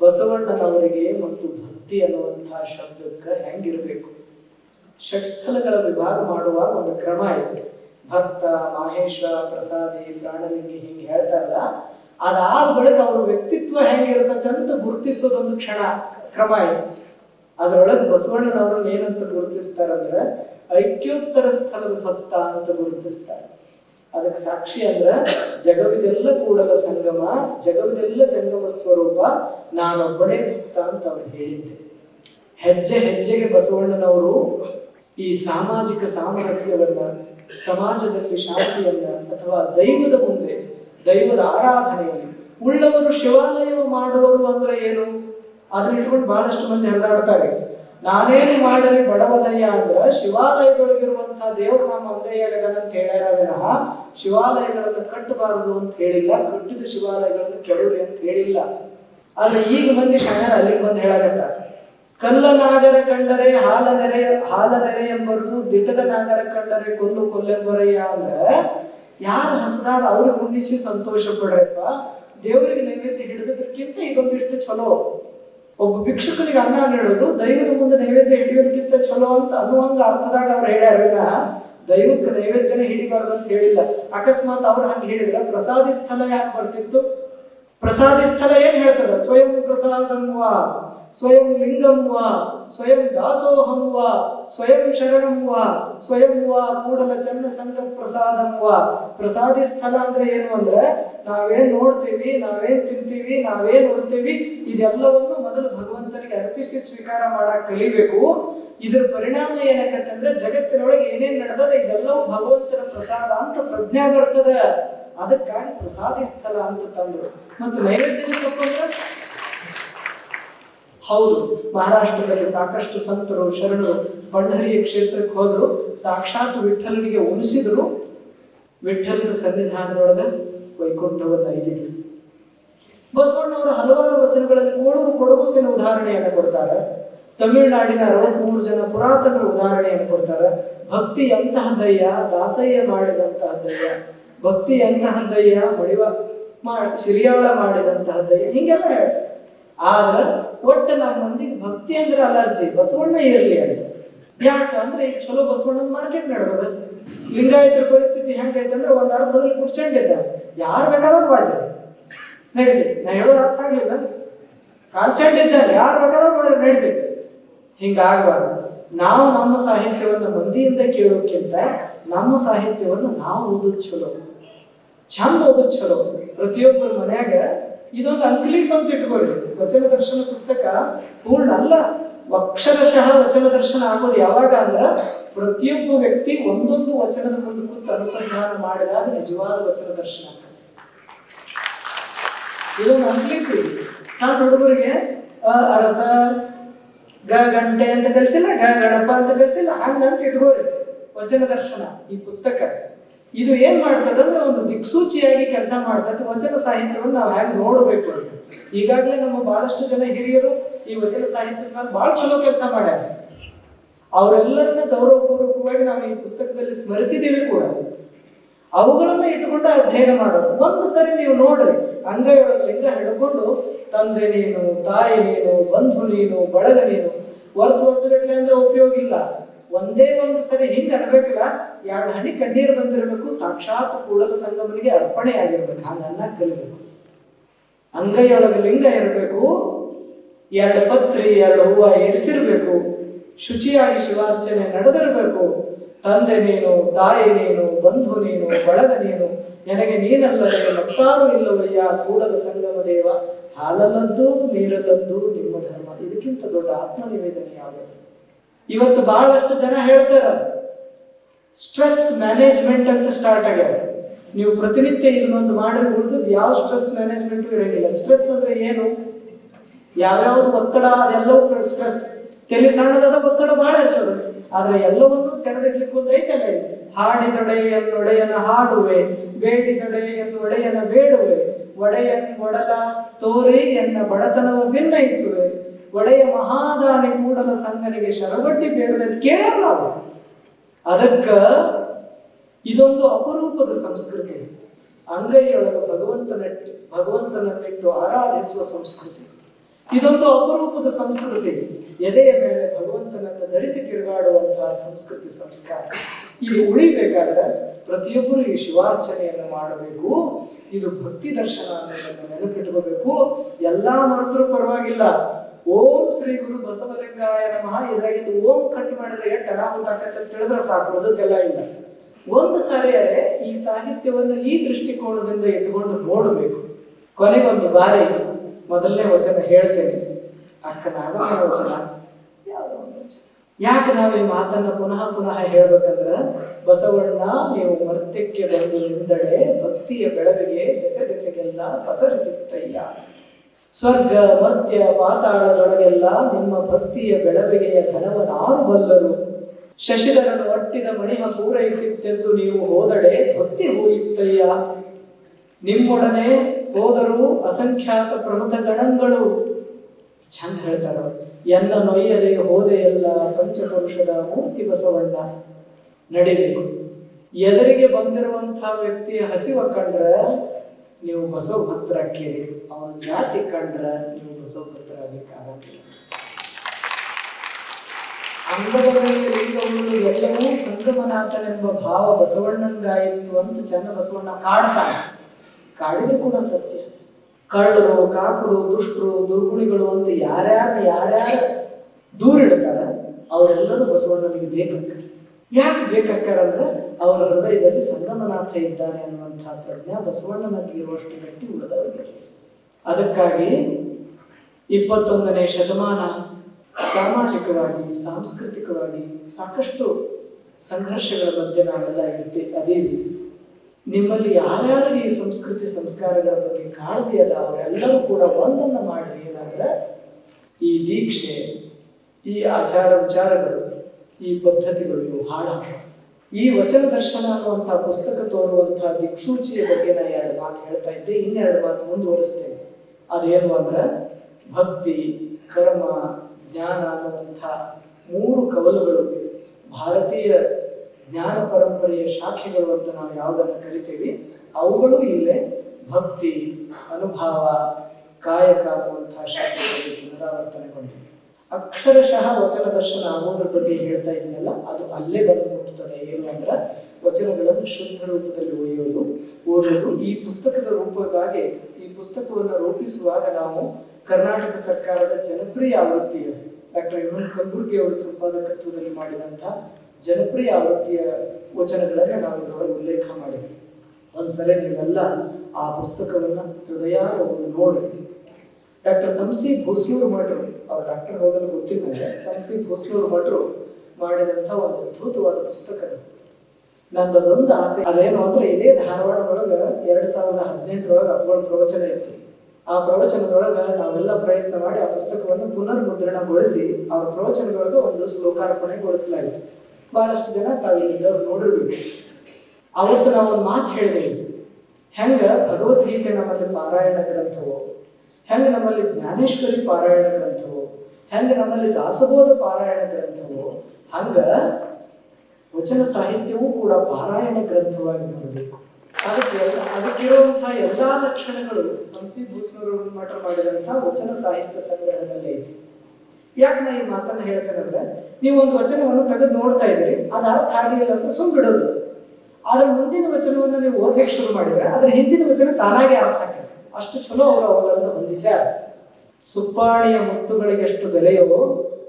ಬಸವಣ್ಣನವರಿಗೆ ಮತ್ತು ಭಕ್ತಿ ಅನ್ನುವಂತಹ ಶಬ್ದಕ್ಕೆ ಹೆಂಗಿರ್ಬೇಕು? ಷಟ್ಸ್ಥಲಗಳ ವಿಭಾಗ ಮಾಡುವಾಗ ಒಂದು ಕ್ರಮ ಇದೆ ಭಕ್ತ, ಮಾಹೇಶ್ವರ, ಪ್ರಸಾದಿ, ಪ್ರಾಣಲಿಂಗಿ ಹಿಂಗೆ ಹೇಳ್ತಾರಲ್ಲ, ಅದಾದ ಬಳಿಕ ಅವ್ರ ವ್ಯಕ್ತಿತ್ವ ಹೆಂಗಿರ್ತದೆ ಅಂತ ಗುರುತಿಸೋದೊಂದು ಕ್ಷಣ, ಕ್ರಮ ಇದೆ ಅದರೊಳಗೆ ಬಸವಣ್ಣನವರು ಏನಂತ ಗುರುತಿಸ್ತಾರಂದ್ರೆ, ಐಕ್ಯೋತ್ತರ ಸ್ಥಳದ ಭಕ್ತ ಅಂತ ಗುರುತಿಸ್ತಾರೆ. ಅದಕ್ಕೆ ಸಾಕ್ಷಿ ಅಂದ್ರ ಜಗವಿದೆಲ್ಲ ಕೂಡಲ ಸಂಗಮ, ಜಗವಿದೆಲ್ಲ ಜಂಗಮ ಸ್ವರೂಪ, ನಾನೊಬ್ಬನೇ ಭಕ್ತ ಅಂತ ಅವ್ರು ಹೇಳಿದ್ದೆ. ಹೆಜ್ಜೆ ಹೆಜ್ಜೆಗೆ ಬಸವಣ್ಣನವರು ಈ ಸಾಮಾಜಿಕ ಸಾಮರಸ್ಯವನ್ನ, ಸಮಾಜದಲ್ಲಿ ಶಾಂತಿಯನ್ನ ಅಥವಾ ದೈವದ ಮುಂದೆ, ದೈವದ ಆರಾಧನೆಯಲ್ಲಿ ಉಳ್ಳವರು ಶಿವಾಲಯ ಮಾಡುವರು ಅಂದ್ರೆ ಏನು? ಅದನ್ನ ಇಟ್ಕೊಂಡು ಬಹಳಷ್ಟು ಮಂದಿ ಹರಿದಾಡ್ತಾರೆ. ನಾನೇನು ಮಾಡಲಿ ಬಡವನಯ್ಯ ಅಂದ್ರ ಶಿವಾಲಯದೊಳಗಿರುವಂತಹ ದೇವರು ನಮ್ಮ ಅಂಗೈಯಾಗದನಂತ ಹೇಳ್ಯಾರ ವಿನಃ ಶಿವಾಲಯಗಳನ್ನು ಕಟ್ಟಬಾರದು ಅಂತ ಹೇಳಿಲ್ಲ, ಕಟ್ಟಿದ ಶಿವಾಲಯಗಳನ್ನು ಕೆಡಲಿ ಅಂತ ಹೇಳಿಲ್ಲ. ಆದ್ರೆ ಈಗ ಮಂದಿ ಶಣ್ಯರ ಅಲ್ಲಿಗೆ ಬಂದು ಹೇಳಕತ್ತ ಕಲ್ಲ ನಾಗರ ಕಂಡರೆ ಹಾಲ ನೆರೆ ಹಾಲ ನೆರೆ ಎಂಬರು ದಿಟ್ಟದ ನಾಗರ ಕಂಡರೆ ಕೊಲ್ಲು ಕೊಲ್ಲೆಂಬರಯ್ಯ ಅಂದ್ರ ಯಾರು ಹಸದಾರ ಅವ್ರಿಗೆ ಉಣ್ಣಿಸಿ ಸಂತೋಷ ಪಡ್ರಪ್ಪ? ದೇವರಿಗೆ ನೈವೇದ್ಯ ಹಿಡಿದದಕ್ಕಿಂತ ಇದೊಂದಿಷ್ಟು ಚಲೋ. ಒಬ್ಬ ಭಿಕ್ಷುಕನಿಗೆ ಅನ್ನ ಹೇಳೋದು ದೈವದ ಮುಂದೆ ನೈವೇದ್ಯ ಹಿಡಿಯೋದಕ್ಕಿಂತ ಚಲೋ ಅಂತ ಅನ್ನುವಂಗ ಅರ್ಥದಾಗ ಅವ್ರು ಹೇಳ್ಯಾರ ದೈವಕ್ಕೆ ನೈವೇದ್ಯನೇ ಹಿಡಿಬಾರ್ದು ಅಂತ ಹೇಳಿಲ್ಲ. ಅಕಸ್ಮಾತ್ ಅವ್ರು ಹಂಗೆ ಹೇಳಿದ್ರೆ, ಪ್ರಸಾದಿ ಸ್ಥಳ ಯಾಕೆ ಬರ್ತಿತ್ತು? ಪ್ರಸಾದಿ ಸ್ಥಳ ಏನ್ ಪ್ರಸಾದಂ ಸ್ವಯಂ ಲಿಂಗಂ ವಾ ಸ್ವಯಂ ದಾಸೋಹಂ ವಾ ಸ್ವಯಂ ಶರಣಂ ವಾ ಸ್ವಯಂ ವಾ ಕೂಡಲ ಚಂದ ಸಂತ ಪ್ರಸಾದಂ ವಾ ಪ್ರಸಾದಿ ಸ್ಥಳ ಅಂದ್ರೆ ಏನು ಅಂದ್ರೆ, ನಾವೇನ್ ನೋಡ್ತೀವಿ, ನಾವೇನ್ ತಿಂತೀವಿ, ನಾವೇನ್ ಉಡ್ತೀವಿ ಇದೆಲ್ಲವನ್ನು ಮೊದಲು ಭಗವಂತನಿಗೆ ಅರ್ಪಿಸಿ ಸ್ವೀಕಾರ ಮಾಡಕ್ ಕಲಿಬೇಕು. ಇದ್ರ ಪರಿಣಾಮ ಏನಕ್ಕಂತಂದ್ರೆ ಜಗತ್ತಿನೊಳಗೆ ಏನೇನ್ ನಡೆದದ, ಇದೆಲ್ಲವೂ ಭಗವಂತನ ಪ್ರಸಾದ ಅಂತ ಪ್ರಜ್ಞೆ ಬರ್ತದ. ಅದಕ್ಕಾಗಿ ಪ್ರಸಾದಿ ಸ್ಥಳ ಅಂತ ತಂದ್ರು. ಮತ್ತು ನೈವೇದ್ಯ ಹೌದು, ಮಹಾರಾಷ್ಟ್ರದಲ್ಲಿ ಸಾಕಷ್ಟು ಸಂತರು, ಶರಣರು ಪಂಡರಿಯ ಕ್ಷೇತ್ರಕ್ಕೆ ಹೋದ್ರು, ಸಾಕ್ಷಾತ್ ವಿಠಲನಿಗೆ ಉಣಿಸಿದ್ರು. ವಿಠಲನ ಸನ್ನಿಧಾನದೊಳಗ ವೈಕುಂಠವನ್ನ ಐದಿದ್ರು ಬಸವಣ್ಣವರು ಹಲವಾರು ವಚನಗಳಲ್ಲಿ ಕೋಡೂರು ಕೊಡಗುಸಿನ ಉದಾಹರಣೆಯನ್ನು ಕೊಡ್ತಾರೆ. ತಮಿಳುನಾಡಿನ ಅರವತ್ಮೂರು ಜನ ಪುರಾತನರ ಉದಾಹರಣೆಯನ್ನು ಕೊಡ್ತಾರೆ. ಭಕ್ತಿ ಎಂತಹದ್ದಯ್ಯ ದಾಸಯ್ಯ ಮಾಡಿದಂತಹದ್ದಯ್ಯ ಭಕ್ತಿ ಎಂತಹದ್ದಯ್ಯ ಮಡಿವ ಮಾ ಮಾಡಿದಂತಹ ದಯ್ಯ, ಹಿಂಗೆಲ್ಲ ಹೇಳ್ತಾರೆ. ಆದ್ರ ಒಟ್ಟು ನಮ್ಮ ಮಂದಿಗೆ ಭಕ್ತಿ ಅಂದ್ರೆ ಅಲರ್ಜಿ, ಬಸವಣ್ಣ ಇರಲಿ ಅಂತ ಯಾಕಂದ್ರೆ ಈಗ ಚಲೋ ಬಸವಣ್ಣನ ಮಾರ್ಕೆಟ್ ನಡೆದದ. ಲಿಂಗಾಯತರ ಪರಿಸ್ಥಿತಿ ಹೆಂಗೈತೆ ಅಂದ್ರೆ ಒಂದ್ ಅರ್ಥದಲ್ಲಿ ಕುಡ್ಸ್ಕೊಂಡಿದ್ದ. ಯಾರು ಬೇಕಾದ್ರೂ ಬಾಯ್ತಾರೆ. ನಡೀತೈತಿ ನಾ ಹೇಳೋದು ಅರ್ಥ ಆಗ್ಲಿಲ್ಲ. ಕಾಲ್ಚಂಡಿದ್ದಾನೆ ಯಾರು ಬೇಕಾದ್ರೂ ಬಾಯ್ತಾರೆ ನಡೀತೈತಿ ಹಿಂಗಾಗಬಾರ್ದು. ನಾವು ನಮ್ಮ ಸಾಹಿತ್ಯವನ್ನು ಮಂದಿಯಿಂದ ಕೇಳೋಕ್ಕಿಂತ ನಮ್ಮ ಸಾಹಿತ್ಯವನ್ನು ನಾವು ಓದೋದು ಚಲೋ. ಚಂದ ಓದೋದು ಚಲೋ. ಪ್ರತಿಯೊಬ್ಬರ ಮನ್ಯಾಗ ಇದೊಂದು ಅಂಕ್ಲಿಕ್ ಅಂತ ಇಟ್ಕೊಳ್ಳಿ. ವಚನ ದರ್ಶನ ಪುಸ್ತಕ ಪೂರ್ಣ ಅಲ್ಲ. ಅಕ್ಷರಶಃ ವಚನ ದರ್ಶನ ಆಗೋದು ಯಾವಾಗ ಅಂದ್ರ ಪ್ರತಿಯೊಬ್ಬ ವ್ಯಕ್ತಿ ಒಂದೊಂದು ವಚನದ ಮುಂದೆ ಕೂತು ಅನುಸಂಧಾನ ಮಾಡಿದಾಗ ನಿಜವಾದ ವಚನ ದರ್ಶನ ಆಗ್ತದೆ. ಇದೊಂದು ಅಂಕ್ಲಿಕ್ ಇದು ಸಣ್ಣ ಹುಡುಗರಿಗೆ ಅರಸ, ಗ, ಗಂಟೆ ಅಂತ ಕಲಿಸಿಲ್ಲ, ಗ, ಗಣಪ ಅಂತ ಕಲಿಸಿಲ್ಲ, ಹಂಗಂತ ಇಟ್ಕೋರಿ ವಚನ ದರ್ಶನ, ಈ ಪುಸ್ತಕ ಇದು ಏನ್ ಮಾಡ್ತದೆ ಅಂದ್ರೆ ಒಂದು ದಿಕ್ಸೂಚಿಯಾಗಿ ಕೆಲಸ ಮಾಡ್ತದೆ. ವಚನ ಸಾಹಿತ್ಯವನ್ನು ನಾವು ಹೇಗೆ ನೋಡಬೇಕು ಈಗಾಗಲೇ ನಮ್ಮ ಬಹಳಷ್ಟು ಜನ ಹಿರಿಯರು ಈ ವಚನ ಸಾಹಿತ್ಯದ ಮೇಲೆ ಬಹಳ ಚಲೋ ಕೆಲಸ ಮಾಡ್ಯಾರ. ಅವರೆಲ್ಲರನ್ನ ಗೌರವಪೂರ್ವಕವಾಗಿ ನಾವು ಈ ಪುಸ್ತಕದಲ್ಲಿ ಸ್ಮರಿಸಿದ್ದೀವಿ ಕೂಡ. ಅವುಗಳನ್ನ ಇಟ್ಟುಕೊಂಡು ಅಧ್ಯಯನ ಮಾಡೋದು. ಒಂದು ಸರಿ ನೀವು ನೋಡ್ರಿ, ಅಂಗ ಲಿಂಗ ಹಿಡ್ಕೊಂಡು, ತಂದೆ ನೀನು, ತಾಯಿ ನೀನು, ಬಂಧು ನೀನು, ಬಳಗ ನೀನು, ವರ್ಷ ವರ್ಷಗಟ್ಟಲೆ ಅಂದ್ರೆ ಉಪಯೋಗ ಇಲ್ಲ. ಒಂದೇ ಒಂದು ಸರಿ ಹಿಂಗೆ ಅನ್ಬೇಕಲ್ಲ, ಎರಡು ಹನಿ ಕಣ್ಣೀರು ಬಂದಿರಬೇಕು, ಸಾಕ್ಷಾತ್ ಕೂಡಲ ಸಂಗಮನಿಗೆ ಅರ್ಪಣೆ ಆಗಿರ್ಬೇಕು ಹಂಗ ಅನ್ನಕ್ ಕಲಿಬೇಕು. ಅಂಗೈಯೊಳಗ ಲಿಂಗ ಇರಬೇಕು, ಎರಡು ಪತ್ರಿ, ಎರಡು ಹೂವ ಏರಿಸಿರ್ಬೇಕು ಶುಚಿಯಾಗಿ ಶಿವಾರ್ಚನೆ ನಡೆದಿರಬೇಕು. ತಂದೆ ನೀನು, ತಾಯಿ ನೀನು, ಬಂಧು ನೀನು, ಬಳಗ ನೀನು, ನನಗೆ ನೀನಲ್ಲದೆ ಮತ್ತಾರು ಇಲ್ಲವಯ್ಯ, ಕೂಡಲ ಸಂಗಮ ದೇವ. ಹಾಲಲ್ಲದ್ದು, ನೀರಲ್ಲದ್ದು ನಿಮ್ಮ ಧರ್ಮ. ಇದಕ್ಕಿಂತ ದೊಡ್ಡ ಆತ್ಮ ನಿವೇದನೆ ಯಾವುದು ಇವತ್ತು ಬಹಳಷ್ಟು ಜನ ಹೇಳ್ತಾರೆ ಸ್ಟ್ರೆಸ್ ಮ್ಯಾನೇಜ್ಮೆಂಟ್ ಅಂತ ಸ್ಟಾರ್ಟ್ ಆಗ್ಯಾವ. ನೀವು ಪ್ರತಿನಿತ್ಯ ಇದನ್ನೊಂದು ಮಾಡಿ ಉಳಿದದ್ದು ಯಾವ ಸ್ಟ್ರೆಸ್ ಮ್ಯಾನೇಜ್ಮೆಂಟ್ ಇರಂಗಿಲ್ಲ. ಸ್ಟ್ರೆಸ್ ಅಂದ್ರೆ ಏನು? ಯಾವ್ಯಾವ್ದು ಒತ್ತಡ, ಅದೆಲ್ಲವೂ ಸ್ಟ್ರೆಸ್ ತಲೆ ಸಣ್ಣದಾದ ಒತ್ತಡ ಬಹಳ ಇರ್ತದೆ. ಆದ್ರೆ ಎಲ್ಲವನ್ನು ತೆರೆದಿಡ್ಲಿಕ್ಕೆ ಒಂದು ಐತಲ್ಲ ಹಾಡಿದೊಡೆ ಒಡೆಯನ ಹಾಡುವೆ ಬೇಡಿದೊಡೆಯನ್ನು ಒಡೆಯನ ಬೇಡುವೆ. ಒಡೆಯನ್ ಒಡಲ, ತೋರಿ ಎನ್ನ ಬಡತನವ ಭಿನ್ನಯಿಸುವೆ ಒಡೆಯ ಮಹಾದಾನಿ ಕೂಡಲ ಸಂಗನಿಗೆ ಶರಗಟ್ಟಿ ಅಂತ ಕೇಳ್ಯಾರ ನಾವು ಅದಕ್ಕ ಇದೊಂದು ಅಪರೂಪದ ಸಂಸ್ಕೃತಿ. ಅಂಗೈಯೊಳಗ ಭಗವಂತನಿಟ್ಟು, ಭಗವಂತನನ್ನಿಟ್ಟು ಆರಾಧಿಸುವ ಸಂಸ್ಕೃತಿ. ಇದೊಂದು ಅಪರೂಪದ ಸಂಸ್ಕೃತಿ. ಎದೆಯ ಮೇಲೆ ಭಗವಂತನನ್ನು ಧರಿಸಿ ತಿರುಗಾಡುವಂತಹ ಸಂಸ್ಕೃತಿ ಸಂಸ್ಕಾರ. ಇದು ಉಳಿಬೇಕಾದ್ರೆ ಪ್ರತಿಯೊಬ್ಬರು ಈ ಶಿವಾರ್ಚನೆಯನ್ನು ಮಾಡಬೇಕು. ಇದು ಭಕ್ತಿ ದರ್ಶನ ಅನ್ನೋದನ್ನು ನೆನಪಿಟ್ಕೋಬೇಕು. ಎಲ್ಲಾ ಮಾತ್ರ ಪರವಾಗಿಲ್ಲ. ಓಂ ಶ್ರೀ ಗುರು ಬಸವಲಿಂಗಾಯ ನಮಃ. ಇದ್ರಾಗಿದ್ದು ಓಂ ಕಟ್ ಮಾಡಿದ್ರೆ ಎಷ್ಟು ಅನಾಹುತ ಆಕತ್ತೆ ಅಂತ ತಿಳಿದ್ರೆ ಸಾಕು, ಅದಕ್ಕೆಲ್ಲ ಇಲ್ಲ. ಒಂದು ಸಾರಿಯರೆ ಈ ಸಾಹಿತ್ಯವನ್ನು ಈ ದೃಷ್ಟಿಕೋನದಿಂದ ಇಟ್ಟುಕೊಂಡು ನೋಡಬೇಕು. ಕೊನೆಗೊಂದು ಬಾರಿ ಮೊದಲನೇ ವಚನ ಹೇಳ್ತೇನೆ. ಅಕ್ಕ ನಾಗಮ್ಮನ ವಚನ. ಯಾವುದೋ ವಚನ. ಯಾಕೆ ನಾವು ಈ ಮಾತನ್ನ ಪುನಃ ಪುನಃ ಹೇಳ್ಬೇಕಂದ್ರ, ಬಸವಣ್ಣ, ನೀವು ಮರ್ತ್ಯಕ್ಕೆ ಬಂದು ನಿಂದಡೆ ಭಕ್ತಿಯ ಬೆಳವಿಗೆ ದೆಸೆ ದೆಸೆಗೆಲ್ಲ ಪಸರಿಸಿತ್ತಯ್ಯ. ಸ್ವರ್ಗ ಮಧ್ಯ ಪಾತಾಳದೊಳಗೆಲ್ಲ ನಿಮ್ಮ ಭಕ್ತಿಯ ಬೆಳವಿಗೆಯ ಘನವನಾರು ಬಲ್ಲರು. ಶಶಿಧರನು ಒಟ್ಟಿದ ಮಣಿಮ ಪೂರೈಸಿತ್ತೆಂದು ನೀವು ಹೋದಡೆ ಭಕ್ತಿ ಹೋಯಿತ್ತಯ್ಯ. ನಿಮ್ಮೊಡನೆ ಹೋದರೂ ಅಸಂಖ್ಯಾತ ಪ್ರಮುಖ ಗಣಗಳು. ಚಂದ ಹೇಳ್ತಾರ. ಎನ್ನ ನೊಯ್ಯದೆ ಹೋದೆಯಲ್ಲ ಪಂಚಪುರುಷದ ಮೂರ್ತಿ ಬಸವಣ್ಣ. ನಡಿಬೇಕು. ಎದುರಿಗೆ ಬಂದಿರುವಂತಹ ವ್ಯಕ್ತಿಯ ಹಸಿವ ಕಂಡ್ರ ನೀವು ಬಸವ ಭಕ್ತರಾಗ್ತೀರಿ ಅವನ ಜಾತಿ ಕಂಡ್ರ ನೀವು ಬಸವ ಭಕ್ತರಾಗಲಿಕ್ಕಾಗಂಗಿಲ್ಲ ಅಂಗದ ಎಲ್ಲವೂ ಸಂಗಮನಾಥನೆಂಬ ಭಾವ ಬಸವಣ್ಣಂಗಾಯಿತು ಅಂತ ಚನ್ನ ಬಸವಣ್ಣ ಕಾಡ್ತಾನೆ ಕಾಡಿದ್ರು ಕೂಡ ಸತ್ಯ. ಕಳ್ಳರು, ಕಾಕರು, ದುಷ್ಟರು, ದುರ್ಗುಣಿಗಳು ಅಂತ ಯಾರ್ಯಾರು ಯಾರ್ಯಾರು ದೂರಿಡ್ತಾರ, ಅವರೆಲ್ಲರೂ ಬಸವಣ್ಣನಿಗೆ ಬೇಕಕ್ಕ ಯಾಕೆ ಬೇಕಕ್ಕಾರ ಅಂದ್ರೆ ಅವರ ಹೃದಯದಲ್ಲಿ ಸಂಗಮನಾಥ ಇದ್ದಾನೆ ಅನ್ನುವಂತಹ ಪ್ರಜ್ಞೆ ಬಸವಣ್ಣನಲ್ಲಿ ಇರುವಷ್ಟು ಗಟ್ಟಿ ಉಳಿದವರಿಗೆ. ಅದಕ್ಕಾಗಿ ಇಪ್ಪತ್ತೊಂದನೇ ಶತಮಾನ ಸಾಮಾಜಿಕವಾಗಿ, ಸಾಂಸ್ಕೃತಿಕವಾಗಿ ಸಾಕಷ್ಟು ಸಂಘರ್ಷಗಳ ಮಧ್ಯೆ ನಾವೆಲ್ಲ ಇರುತ್ತೆ ಅದೇ ನಿಮ್ಮಲ್ಲಿ ಯಾರ್ಯಾರಿಗೆ ಈ ಸಂಸ್ಕೃತಿ ಸಂಸ್ಕಾರಗಳ ಬಗ್ಗೆ ಕಾಳಜಿ ಅದ, ಅವರೆಲ್ಲರೂ ಕೂಡ ಒಂದನ್ನ ಮಾಡಿ ಏನಂದ್ರೆ ಈ ದೀಕ್ಷೆ, ಈ ಆಚಾರ ವಿಚಾರಗಳು, ಈ ಪದ್ಧತಿಗಳು ಹಾಳಾಗ್ತವೆ. ಹಾಳಾಗ ಈ ವಚನ ದರ್ಶನ ಅನ್ನುವಂತಹ ಪುಸ್ತಕ ತೋರುವಂತಹ ದಿಕ್ಸೂಚಿಯ ಬಗ್ಗೆ ನಾ ಎರಡು ಮಾತು ಹೇಳ್ತಾ ಇದ್ದೆ, ಇನ್ನೆರಡು ಮಾತು ಮುಂದುವರಿಸ್ತೇನೆ. ಅದೇನು ಅಂದ್ರೆ, ಭಕ್ತಿ ಕರ್ಮ ಜ್ಞಾನ ಅನ್ನುವಂಥ ಮೂರು ಕವಲುಗಳು ಭಾರತೀಯ ಜ್ಞಾನ ಪರಂಪರೆಯ ಶಾಖೆಗಳು ಅಂತ ನಾವು ಯಾವುದನ್ನು ಕರಿತೀವಿ, ಅವುಗಳು ಇಲ್ಲೇ ಭಕ್ತಿ, ಅನುಭವ, ಕಾಯಕ ಅನ್ನುವಂತಹ ಶಾಖೆಗಳಿಗೆ ಪುನರಾವರ್ತನೆಗೊಂಡಿವೆ. ಅಕ್ಷರಶಃ ವಚನ ದರ್ಶನ ಆಗೋದ್ರ ಬಗ್ಗೆ ಹೇಳ್ತಾ ಇದ್ದೀನಲ್ಲ ಅದು ಅಲ್ಲೇ ಬಂದು ಮುಟ್ಟುತ್ತದೆ ಏನು ಅಂದ್ರೆ, ವಚನಗಳನ್ನು ಶುದ್ಧ ರೂಪದಲ್ಲಿ ಒಯ್ಯೋದು. ಓದೋದು. ಈ ಪುಸ್ತಕದ ರೂಪಕ್ಕಾಗಿ, ಈ ಪುಸ್ತಕವನ್ನು ರೂಪಿಸುವಾಗ ನಾವು ಕರ್ನಾಟಕ ಸರ್ಕಾರದ ಜನಪ್ರಿಯ ಆವೃತ್ತಿಯ ಡಾಕ್ಟರ್ ಎಂ ಕಲಬುರ್ಗಿ ಅವರು ಸಂಪಾದಕತ್ವದಲ್ಲಿ ಮಾಡಿದಂತಹ ಜನಪ್ರಿಯ ಆವೃತ್ತಿಯ ವಚನಗಳನ್ನು ನಾವು ಇದರಲ್ಲಿ ಉಲ್ಲೇಖ ಮಾಡಿದ್ವಿ. ಒಂದ್ಸಲ ನೀವೆಲ್ಲ ಆ ಪುಸ್ತಕವನ್ನ ಹೃದಯ ಒಂದು ನೋಡಿ ಡಾಕ್ಟರ್ ಸಂಸಿ ಭೋಸ್ಲೂರು ಮಠರು, ಅವ್ರ ಡಾಕ್ಟರ್ ಹೋದ್ರೆ ಗೊತ್ತಿಲ್ಲ. ಸಂಸಿ ಭೋಸ್ಲೂರು ಮಠರು ಮಾಡಿದಂಥ ಒಂದು ಅದ್ಭುತವಾದ ಪುಸ್ತಕ. ನಂದೊಂದು ಆಸೆ ಅದೇನು ಅಂದ್ರೆ ಇದೇ ಧಾರವಾಡದೊಳಗ ಎರಡ್ ಸಾವಿರದ ಹದಿನೆಂಟರೊಳಗೆ ಅಪ್ಗಳ ಪ್ರವಚನ ಇತ್ತು ಆ ಪ್ರವಚನದೊಳಗ ನಾವೆಲ್ಲ ಪ್ರಯತ್ನ ಮಾಡಿ ಆ ಪುಸ್ತಕವನ್ನು ಪುನರ್ಮುದ್ರಣಗೊಳಿಸಿ ಅವ್ರ ಪ್ರವಚನದೊಳಗ ಒಂದು ಶ್ಲೋಕಾರ್ಪಣೆಗೊಳಿಸಲಾಯಿತು ಬಹಳಷ್ಟು ಜನ ತಾವು ಇದ್ದವ್ರು ನೋಡಿರ್ಬೇಕು ಅವತ್ತು ನಾವು ಒಂದು ಮಾತು ಹೇಳಿದೆ ಹೆಂಗ ಭಗವದ್ಗೀತೆ ನಮ್ಮಲ್ಲಿ ಪಾರಾಯಣ ಗ್ರಂಥವೋ ಹೆಂಗ ನಮ್ಮಲ್ಲಿ ಜ್ಞಾನೇಶ್ವರಿ ಪಾರಾಯಣ ಗ್ರಂಥವು, ಹೆಂಗ ನಮ್ಮಲ್ಲಿ ದಾಸಬೋಧ ಪಾರಾಯಣ ಗ್ರಂಥವು, ಹಂಗ ವಚನ ಸಾಹಿತ್ಯವೂ ಕೂಡ ಪಾರಾಯಣ ಗ್ರಂಥವಾಗಿ ಬರಬೇಕು. ಅದಕ್ಕೆ ಅದಕ್ಕಿರುವಂತಹ ಎಲ್ಲಾ ಲಕ್ಷಣಗಳು ಸಂಸಿ ಭೂಸ್ವರ ಮಠ ಮಾಡಿದಂತಹ ವಚನ ಸಾಹಿತ್ಯ ಸಂಗ್ರಹದಲ್ಲಿ ಐತಿ ಯಾಕೆ ನಾ ಈ ಮಾತನ್ನ ಹೇಳ್ತೇನೆ ನೀವು ಒಂದು ವಚನವನ್ನು ತೆಗೆದು ನೋಡ್ತಾ ಇದ್ರಿ ಅದು ಅರ್ಥ ಆಗಲಿಲ್ಲ ಅಂತ ಸುಮ್ ಬಿಡೋದು ಆದ್ರೆ ಮುಂದಿನ ವಚನವನ್ನು ನೀವು ಓದಕ್ಕೆ ಶುರು ಮಾಡಿದ್ರೆ, ಅದ್ರ ಹಿಂದಿನ ವಚನ ತಾನಾಗೆ ಅರ್ಥ ಆಗ್ತದೆ. ಅಷ್ಟು ಚಲೋ ಅವರು ಅವುಗಳನ್ನು ಹೊಂದಿಸ್ಯಾರ. ಸುಪ್ಪಾಣಿಯ ಮುತ್ತುಗಳಿಗೆ ಎಷ್ಟು ಬೆಲೆಯೋ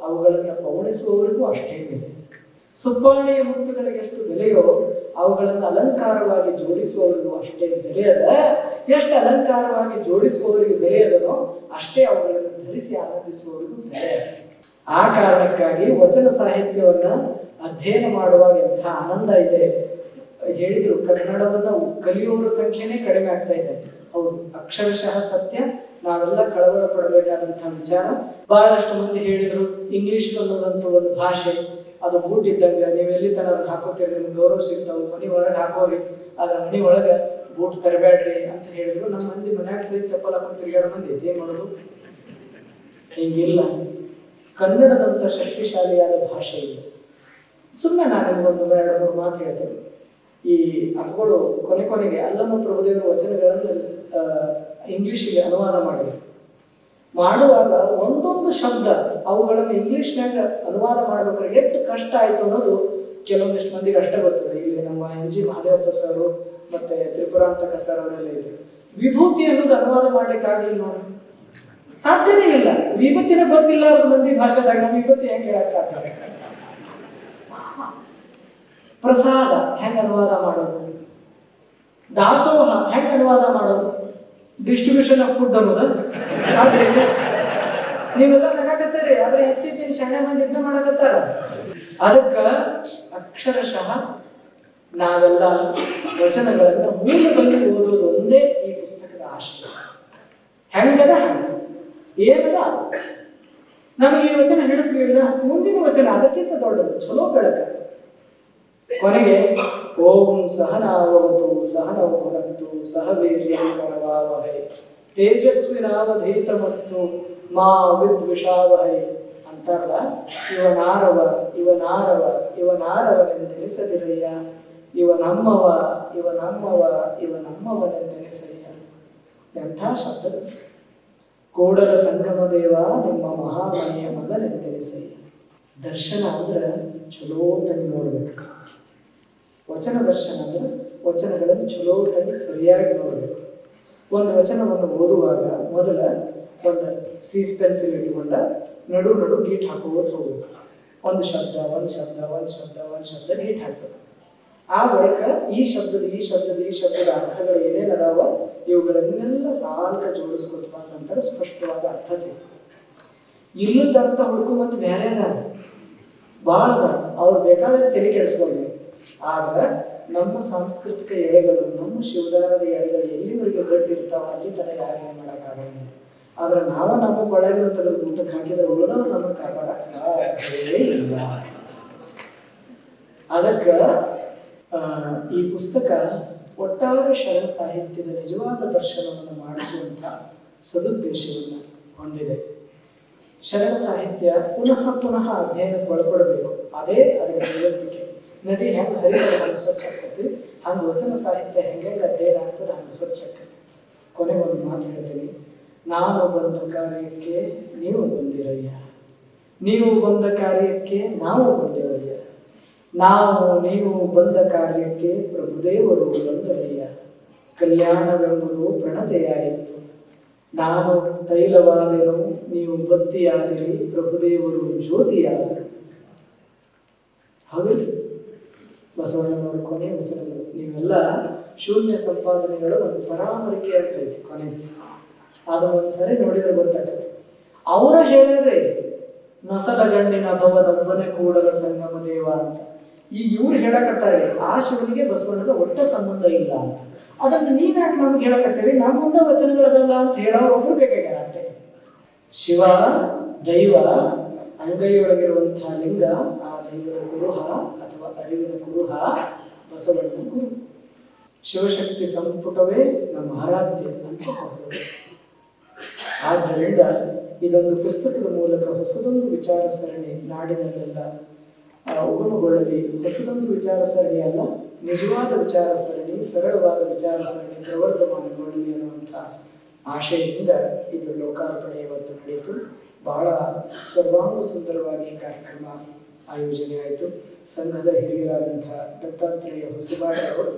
ಅವುಗಳನ್ನು ಪೌಣಿಸುವವರಿಗೂ ಅಷ್ಟೇ ಬೆಲೆ. ಸುಪ್ಪಾಣಿಯ ಮುತ್ತುಗಳಿಗೆ ಎಷ್ಟು ಬೆಲೆಯೋ ಅವುಗಳನ್ನು ಅಲಂಕಾರವಾಗಿ ಜೋಡಿಸುವವರಿಗೂ ಅಷ್ಟೇ ಬೆಲೆ ಅದ. ಎಷ್ಟು ಅಲಂಕಾರವಾಗಿ ಜೋಡಿಸುವವರಿಗೆ ಬೆಲೆ ಅದನೋ ಅಷ್ಟೇ ಅವುಗಳನ್ನು ಧರಿಸಿ ಆನಂದಿಸುವವರಿಗೂ ಬೆಲೆ ಆ ಕಾರಣಕ್ಕಾಗಿ ವಚನ ಸಾಹಿತ್ಯವನ್ನ ಅಧ್ಯಯನ ಮಾಡುವಾಗ ಎಂಥ ಆನಂದ ಇದೆ. ಹೇಳಿದ್ರು ಕನ್ನಡವನ್ನ ಕಲಿಯುವವರ ಸಂಖ್ಯೆನೇ ಕಡಿಮೆ ಆಗ್ತಾ ಇದೆ. ಅಕ್ಷರಶಃ ಸತ್ಯ, ನಾವೆಲ್ಲ ಕಳವಳ ಪಡಬೇಕಾದಂತಹ ವಿಚಾರ. ಬಹಳಷ್ಟು ಮಂದಿ ಹೇಳಿದ್ರು, ಇಂಗ್ಲಿಷ್ ಅನ್ನೋದಂತ ಒಂದು ಭಾಷೆ, ಅದು ಬೂಟ್ ಇದ್ದಂಗ ನೀವು ಎಲ್ಲಿ ತನ ಅದನ್ನ ಹಾಕೋತೀರಿ ನಿಮ್ಗೆ ಗೌರವ ಸಿಗ್ತಾವ ಮನಿ ಹೊರಗೆ ಹಾಕೋರಿ. ಆದ್ರೆ ಮನೆ ಒಳಗೆ ಬೂಟ್ ತರಬೇಡ್ರಿ ಅಂತ ಹೇಳಿದ್ರು. ನಮ್ಮ ಮಂದಿ ಮನ್ಯಾಗ ಸಹಿತ ಚಪ್ಪಲ್ ಹಾಕೊಂಡು ತಿರ್ಗಾಡೋ ಮಂದಿ. ಏನ್ ಮಾಡೋದು? ಹಿಂಗಿಲ್ಲ. ಕನ್ನಡದಂತ ಶಕ್ತಿಶಾಲಿಯಾದ ಭಾಷೆ ಇದೆ. ಸುಮ್ಮನೆ ನಾನು ಒಂದು ಎರಡು, ಮೂರು ಮಾತು ಹೇಳ್ತೇನೆ. ಈ ಅಪ್ಪಗಳು ಕೊನೆ ಕೊನೆಗೆ ಅಲ್ಲಮ್ಮ ಪ್ರಭುದೇವರ ವಚನಗಳನ್ನು ಇಂಗ್ಲಿಷಿಗೆ ಅನುವಾದ ಮಾಡಿದ್ರು ಮಾಡುವಾಗ ಒಂದೊಂದು ಶಬ್ದ ಅವುಗಳನ್ನು ಇಂಗ್ಲಿಷ್ನಾಗ ಅನುವಾದ ಮಾಡ್ಬೇಕಾದ್ರೆ ಎಷ್ಟು ಕಷ್ಟ ಆಯಿತು ಅನ್ನೋದು ಕೆಲವೊಂದಿಷ್ಟು ಮಂದಿಗೆ ಅಷ್ಟೇ ಗೊತ್ತದೆ. ಇಲ್ಲಿ ನಮ್ಮ ಎನ್ ಜಿ ಮಹಾದೇವಪ್ಪ ಸರ್ ಮತ್ತೆ ತ್ರಿಪುರಾಂತಕ ಸರ್ ಅವರೆಲ್ಲ ಇದ್ರು. ವಿಭೂತಿ ಅನ್ನೋದು ಅನುವಾದ ಮಾಡ್ಲಿಕ್ಕೆ ಆಗಿಲ್ಲ ನೋಡಿ ಸಾಧ್ಯನೇ ಇಲ್ಲ. ವಿಭೂತಿನ ಗೊತ್ತಿಲ್ಲ ಮಂದಿ ಭಾಷೆದಾಗ ನಮ್ಮ ವಿಭೂತಿ ಹೆಂಗೆ ಹೇಳಕ್ ಸಾಧ್ಯ? ಪ್ರಸಾದ ಹೆಂಗ್ ಅನುವಾದ ಮಾಡೋದು? ದಾಸೋಹ ಹೆಂಗ್ ಅನುವಾದ ಮಾಡೋದು? ಡಿಸ್ಟ್ರಿಬ್ಯೂಷನ್ ಆಫ್ ಫುಡ್ ಅನ್ನೋದು? ಸಾಧ್ಯ ಇಲ್ಲ. ನೀವೆಲ್ಲ ನಗಾಕತ್ತೀರಿ ಆದ್ರೆ ಇತ್ತೀಚಿನ ಶಾಣೆ ಮಂದಿ ಯುದ್ಧ ಮಾಡಕತ್ತಾರ. ಅದಕ್ಕ ಅಕ್ಷರಶಃ ನಾವೆಲ್ಲ ವಚನಗಳನ್ನ ಮೂಲದಲ್ಲಿ ಓದೋದು ಒಂದೇ ಈ ಪುಸ್ತಕದ ಆಶಯ. ಹೆಂಗದ ಹಂಗ, ಏನದ ನಮಗೆ ಈ ವಚನ ಹಿಡಿಸ್ಲಿಲ್ಲ ಮುಂದಿನ ವಚನ ಅದಕ್ಕಿಂತ ದೊಡ್ಡದು, ಚಲೋ ಬೆಳಕ. ಕೊನೆಗೆ, ಓಂ ಸಹನಾವತು ಸಹನ ಭುನಕ್ತು ಸಹ ವೀರ್ಯಂಕರವಾವಹೈ ತೇಜಸ್ವಿ ತೇಜಸ್ವಿನಾವಧೀತಮಸ್ತು ಮಾ ವಿದ್ವಿಷಾವಹೈ. ಅಂತಾರಲ್ಲ? ಇವನಾರವ ಇವನಾರವ, ಇವನಾರವನೆಂದೆನಿಸದಿರಯ್ಯ ಇವ ನಮ್ಮವ ಇವ ನಮ್ಮವ ಇವ ನಮ್ಮವನೆಂದೆನಿಸಯ್ಯ ಎಂಥ ಶಬ್ದ. ಕೂಡಲ ಸಂಗಮ ದೇವ, ನಿಮ್ಮ ಮಹಾಮನೆಯ ಮಗನೆಂದೆನಿಸಯ್ಯ. ದರ್ಶನ ಅಂದ್ರೆ ಚಲೋ ತಂಗಿ ನೋಡ್ಬೇಕು. ವಚನ ದರ್ಶನ ಅಂದ್ರೆ ವಚನಗಳನ್ನು ಚಲೋ ತಂಗಿ ಸರಿಯಾಗಿ ನೋಡ್ಬೇಕು. ಒಂದು ವಚನವನ್ನು ಓದುವಾಗ ಮೊದಲ ಒಂದು ಸೀಸ್ ಪೆನ್ಸಿಲ್ ಇಟ್ಕೊಂಡ ನಡು ನಡು ನೀಟ್ ಹಾಕೋದು ಹೋಗ್ಬೇಕು. ಒಂದು ಶಬ್ದ ಒಂದು ಶಬ್ದ ಒಂದು ಶಬ್ದ ಒಂದು ಶಬ್ದ ನೀಟ್ ಹಾಕ್ಬೇಕು. ಆ ಬಳಿಕ ಈ ಶಬ್ದದ ಈ ಶಬ್ದದ ಈ ಶಬ್ದದ ಅರ್ಥಗಳು ಏನೇನು ಅದಾವ? ಇವುಗಳನ್ನೆಲ್ಲ ಸಾಲಕ ಜೋಡಿಸ್ಕೊತ ಬಂದ ನಂತರ ಸ್ಪಷ್ಟವಾದ ಅರ್ಥ ಸಿಗ್ತದೆ. ಇಲ್ಲದ ಅರ್ಥ ಮತ್ತೆ ಬೇರೆ ಅದಾವ. ಭಾಳ ಅವ್ರು ಬೇಕಾದ್ರೆ ತಲೆ ಕೆಡಿಸ್ಕೊಳ್ಬೇಕು. ಆದ್ರೆ ನಮ್ಮ ಸಾಂಸ್ಕೃತಿಕ ಎಳೆಗಳು, ನಮ್ಮ ಶಿವದಾರದ ಎಳೆಗಳು ಎಲ್ಲಿವರೆಗೆ ಗಟ್ಟಿರ್ತಾವ ಅಲ್ಲಿ ತನಕ ಏನು ಮಾಡೋಕ್ಕಾಗಲ್ಲ ಆದ್ರೆ ನಾವು ನಮ್ಮ ಕೊಳಗಿನ ತೆಗೆದು ಊಟಕ್ಕೆ ಹಾಕಿದ್ರೆ ಉಳಿದವ್ರು ನಮ್ಮ ಕಾಪಾಡಕ್ ಸಾಧ್ಯವೇ ಇಲ್ಲ. ಅದಕ್ಕೆ ಈ ಪುಸ್ತಕ ಒಟ್ಟಾರೆ ಶರಣ ಸಾಹಿತ್ಯದ ನಿಜವಾದ ದರ್ಶನವನ್ನು ಮಾಡಿಸುವಂತ ಸದುದ್ದೇಶವನ್ನು ಹೊಂದಿದೆ. ಶರಣ ಸಾಹಿತ್ಯ ಪುನಃ ಪುನಃ ಅಧ್ಯಯನಕ್ಕೆ ಒಳಪಡಬೇಕು. ಅದೇ ಅದರ ಜಗತ್ತಿಗೆ ನದಿ ಹೆಂಗೆ ಹರಿಯೋದು ಹಂಗೆ ಸ್ವಚ್ಛ ಆಕತಿ ಹಂಗೆ ವಚನ ಸಾಹಿತ್ಯ ಹೆಂಗೆ ಅಧ್ಯಯನ ಆಗ್ತದೆ ಹಂಗೆ ಸ್ವಚ್ಛ ಆಕತಿ ಕೊನೆಗೆ ಒಂದು ಮಾತು ಹೇಳ್ತೀನಿ. ನಾನು ಬಂದ ಕಾರ್ಯಕ್ಕೆ ನೀವು ಬಂದಿರಯ್ಯ. ನೀವು ಬಂದ ಕಾರ್ಯಕ್ಕೆ ನಾವು ಬಂದೆವಯ್ಯ ನಾವು, ನೀವು ಬಂದ ಕಾರ್ಯಕ್ಕೆ ಪ್ರಭುದೇವರು ಬಂದರಯ್ಯ. ಕಲ್ಯಾಣವೆಂಬುದು ಪ್ರಣತೆಯಾಯಿತು. ನಾನು ತೈಲವಾದರು ನೀವು ಬತ್ತಿಯಾದಿರಿ ಪ್ರಭುದೇವರು ಜ್ಯೋತಿಯಾದರು. ಹೌದಿಲ್ಲ ಬಸವಣ್ಣನವರ ಕೊನೆ ವಚನಗಳು. ನೀವೆಲ್ಲ ಶೂನ್ಯ ಸಂಪಾದನೆಗಳು ಒಂದು ಪರಾಮರಿಕೆ ಐತಿ ಕೊನೆಗೆ ಅದು ಒಂದ್ಸರಿ ನೋಡಿದ್ರೆ ಗೊತ್ತಾಗ್ತದೆ. ಅವರ ಹೇಳಿದ್ರೆ ನೊಸಲ ಗಂಡಿನ ಭವನೊಬ್ಬನೇ ಕೂಡಲ ಸಂಗಮ ದೇವ ಅಂತ. ಈಗ ಇವ್ರು ಹೇಳಕತ್ತಾರೆ ಆ ಶಿವನಿಗೆ ಬಸವಣ್ಣಗ ಒಟ್ಟ ಸಂಬಂಧ ಇಲ್ಲ ಅಂತ. ಅದನ್ನ ನೀವ್ಯಾಕೆ ನಮ್ಗೆ ಹೇಳಕತ್ತೀರಿ? ಮುಂದೆ ವಚನಗಳದಲ್ಲ ಅಂತ ಹೇಳೋರು ಒಬ್ರು ಬೇಕಾಗ್ಯಾರ ಅಂತ ಶಿವ, ದೈವ ಅಂಗೈಯೊಳಗಿರುವಂತಹ ಲಿಂಗ, ಆ ದೈವದ ಗುರುಹ ಅರಿವಿನ ಕುರುಹ ಬಸವಣ್ಣ ಶಿವಶಕ್ತಿ ಸಂಪುಟವೇ ನಮ್ಮ ಆರಾಧ್ಯ ಅಂತ. ಆದ್ದರಿಂದ ಇದೊಂದು ಪುಸ್ತಕದ ಮೂಲಕ ಹೊಸದೊಂದು ವಿಚಾರ ಸರಣಿ ನಾಡಿನಲ್ಲೆಲ್ಲ ಉಗಮಗೊಳ್ಳಲಿ ಹೊಸದೊಂದು ವಿಚಾರ ಸರಣಿ ಅಲ್ಲ, ನಿಜವಾದ ವಿಚಾರ ಸರಣಿ, ಸರಳವಾದ ವಿಚಾರ ಸರಣಿ ಪ್ರವರ್ಧಮಾನಗೊಳ್ಳಲಿ ಅನ್ನುವಂಥ ಆಶಯದಿಂದ ಇದು ಲೋಕಾರ್ಪಣೆ ಇವತ್ತು ನಡೆಯಿತು. ಬಹಳ ಸರ್ವಾಂಗ ಸುಂದರವಾಗಿ ಕಾರ್ಯಕ್ರಮ ಆಯೋಜನೆ ಆಯಿತು ಸಂಘದ ಹಿರಿಯರಾದಂತಹ ದತ್ತಾತ್ರೇಯ ಹೊಸಬಾಡೆ ಅವರು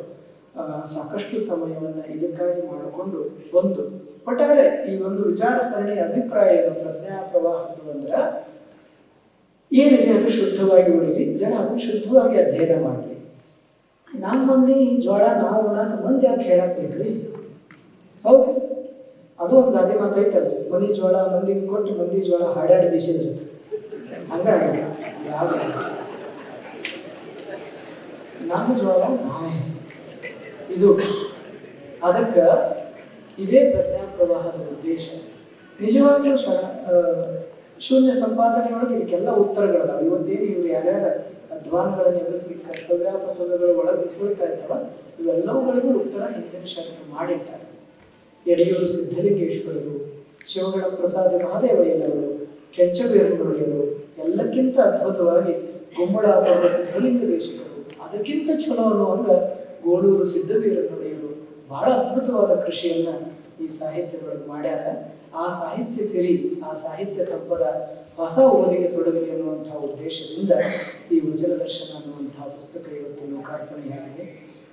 ಸಾಕಷ್ಟು ಸಮಯವನ್ನು ಇದಕ್ಕಾಗಿ ಮಾಡಿಕೊಂಡು ಒಂದು ಒಟ್ಟಾರೆ ಈ ಒಂದು ವಿಚಾರ ಸರಣಿ ಅಭಿಪ್ರಾಯ ಏನು ಪ್ರಜ್ಞಾ ಪ್ರವಾಹದ್ದು ಅಂದ್ರೆ ಏನಿದೆ ಅದು ಶುದ್ಧವಾಗಿ ಉಳಿಲಿ ಜನ ಶುದ್ಧವಾಗಿ ಅಧ್ಯಯನ ಮಾಡಲಿ. ನಮ್ಮ ಮಂದಿ ಜೋಳ ನಾವು, ನಾಲ್ಕು ಮಂದಿ ಯಾಕೆ ಹೇಳಕ್ ಬೇಕ್ರಿ ಹೌದು, ಅದು ಒಂದು ಗಾದೆ ಮಾತೈತಲ್ಲ ಮನಿ ಜೋಳ ಮಂದಿಗೆ ಕೊಟ್ಟು ಮಂದಿ ಜೋಳ ಹಾಡಾಡಿ ಬೀಸಿದ್ರು. ಹಂಗಾಗಿ ನಮ್ಮ ಜ್ವರ ನಾವೇ. ಇದು ಅದಕ್ಕೆ ಇದೇ ಪ್ರಜ್ಞಾ ಪ್ರವಾಹದ ಉದ್ದೇಶ. ನಿಜವಾಗಿಯೂ ಶ ಸಂಪಾದನೆ ಶೂನ್ಯ ಸಂಪಾದನೆಯೊಳಗೆ ಇದಕ್ಕೆಲ್ಲ ಉತ್ತರಗಳದಾವೆ. ಇವತ್ತೇನು ಇವ್ರು ಯಾರ್ಯಾರ ಅಧ್ವಾನಗಳನ್ನು ಎಬ್ಬಿಸ್ಲಿಕ್ಕೆ ಸವ್ಯಾಪಸವ್ಯಗಳು ಒಳಗೆ ಸುಳ್ತಾ ಇದ್ದಾವ, ಇವೆಲ್ಲವುಗಳಿಗೂ ಉತ್ತರ ಹಿಂದಿನ ಶರಣರು ಮಾಡಿಟ್ಟಾರೆ. ಯಡಿಯೂರು ಸಿದ್ಧಲಿಂಗೇಶ್ವರರು ಶಿವಗಳ ಪ್ರಸಾದ ಮಹಾದೇವಯ್ಯನವರು ಕೆಂಚವೀರನುಡಿಯರು ಎಲ್ಲಕ್ಕಿಂತ ಅದ್ಭುತವಾಗಿ ಗುಮ್ಮಳ ಸಿದ್ಧಲಿಂಗ ದೇಶಿಕರು ಅದಕ್ಕಿಂತ ಚಲೋ ಅನ್ನುವಂಗ ಗೋಳೂರು ಸಿದ್ಧವೀರನುಡಿಯರು ಬಹಳ ಅದ್ಭುತವಾದ ಕೃಷಿಯನ್ನ ಈ ಸಾಹಿತ್ಯದೊಳಗೆ ಮಾಡ್ಯಾರ. ಆ ಸಾಹಿತ್ಯ ಸಿರಿ, ಆ ಸಾಹಿತ್ಯ ಸಂಪದ ಹೊಸ ಓದಿಗೆ ತೊಡಗಲಿ ಅನ್ನುವಂತಹ ಉದ್ದೇಶದಿಂದ ಈ ವಚನ ದರ್ಶನ ಅನ್ನುವಂತಹ ಪುಸ್ತಕ ಇವತ್ತು ಲೋಕಾರ್ಪಣೆಯಾಗಿದೆ.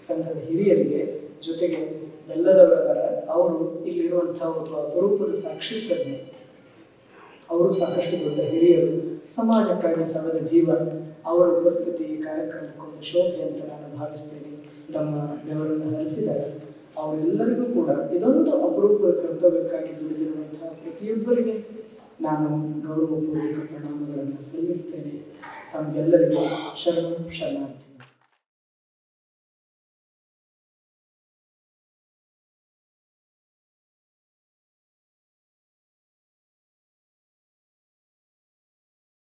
ಸಂಘದ ಹಿರಿಯರಿಗೆ ಜೊತೆಗೆ ಬೆಲ್ಲದವರ ಅವರು ಇಲ್ಲಿರುವಂತಹ ಒಬ್ಬ ಅಪರೂಪದ ಸಾಕ್ಷಿ ಪ್ರಜ್ಞೆ ಅವರು ಸಾಕಷ್ಟು ದೊಡ್ಡ ಹಿರಿಯರು. ಸಮಾಜಕ್ಕಾಗಿ ಸವದ ಜೀವ. ಅವರ ಉಪಸ್ಥಿತಿ ಈ ಕಾರ್ಯಕ್ರಮಕ್ಕೊಂದು ಶೋಭೆ ಅಂತ ನಾನು ಭಾವಿಸ್ತೇನೆ. ತಮ್ಮ ಬೆವರನ್ನು ಹರಿಸಿದ್ದಾರೆ ಅವರೆಲ್ಲರಿಗೂ ಕೂಡ ಇದೊಂದು ಅಪರೂಪದ ಕರ್ತವ್ಯಕ್ಕಾಗಿ ದುಡಿದಿರುವಂತಹ ಪ್ರತಿಯೊಬ್ಬರಿಗೆ ನಾನು ಗೌರವಪೂರ್ವಕ ಪ್ರಣಾಮಗಳನ್ನು ಸಲ್ಲಿಸ್ತೇನೆ. ತಮಗೆಲ್ಲರಿಗೂ ಶರಣು, ಶರಣಾರ್ಥಿ.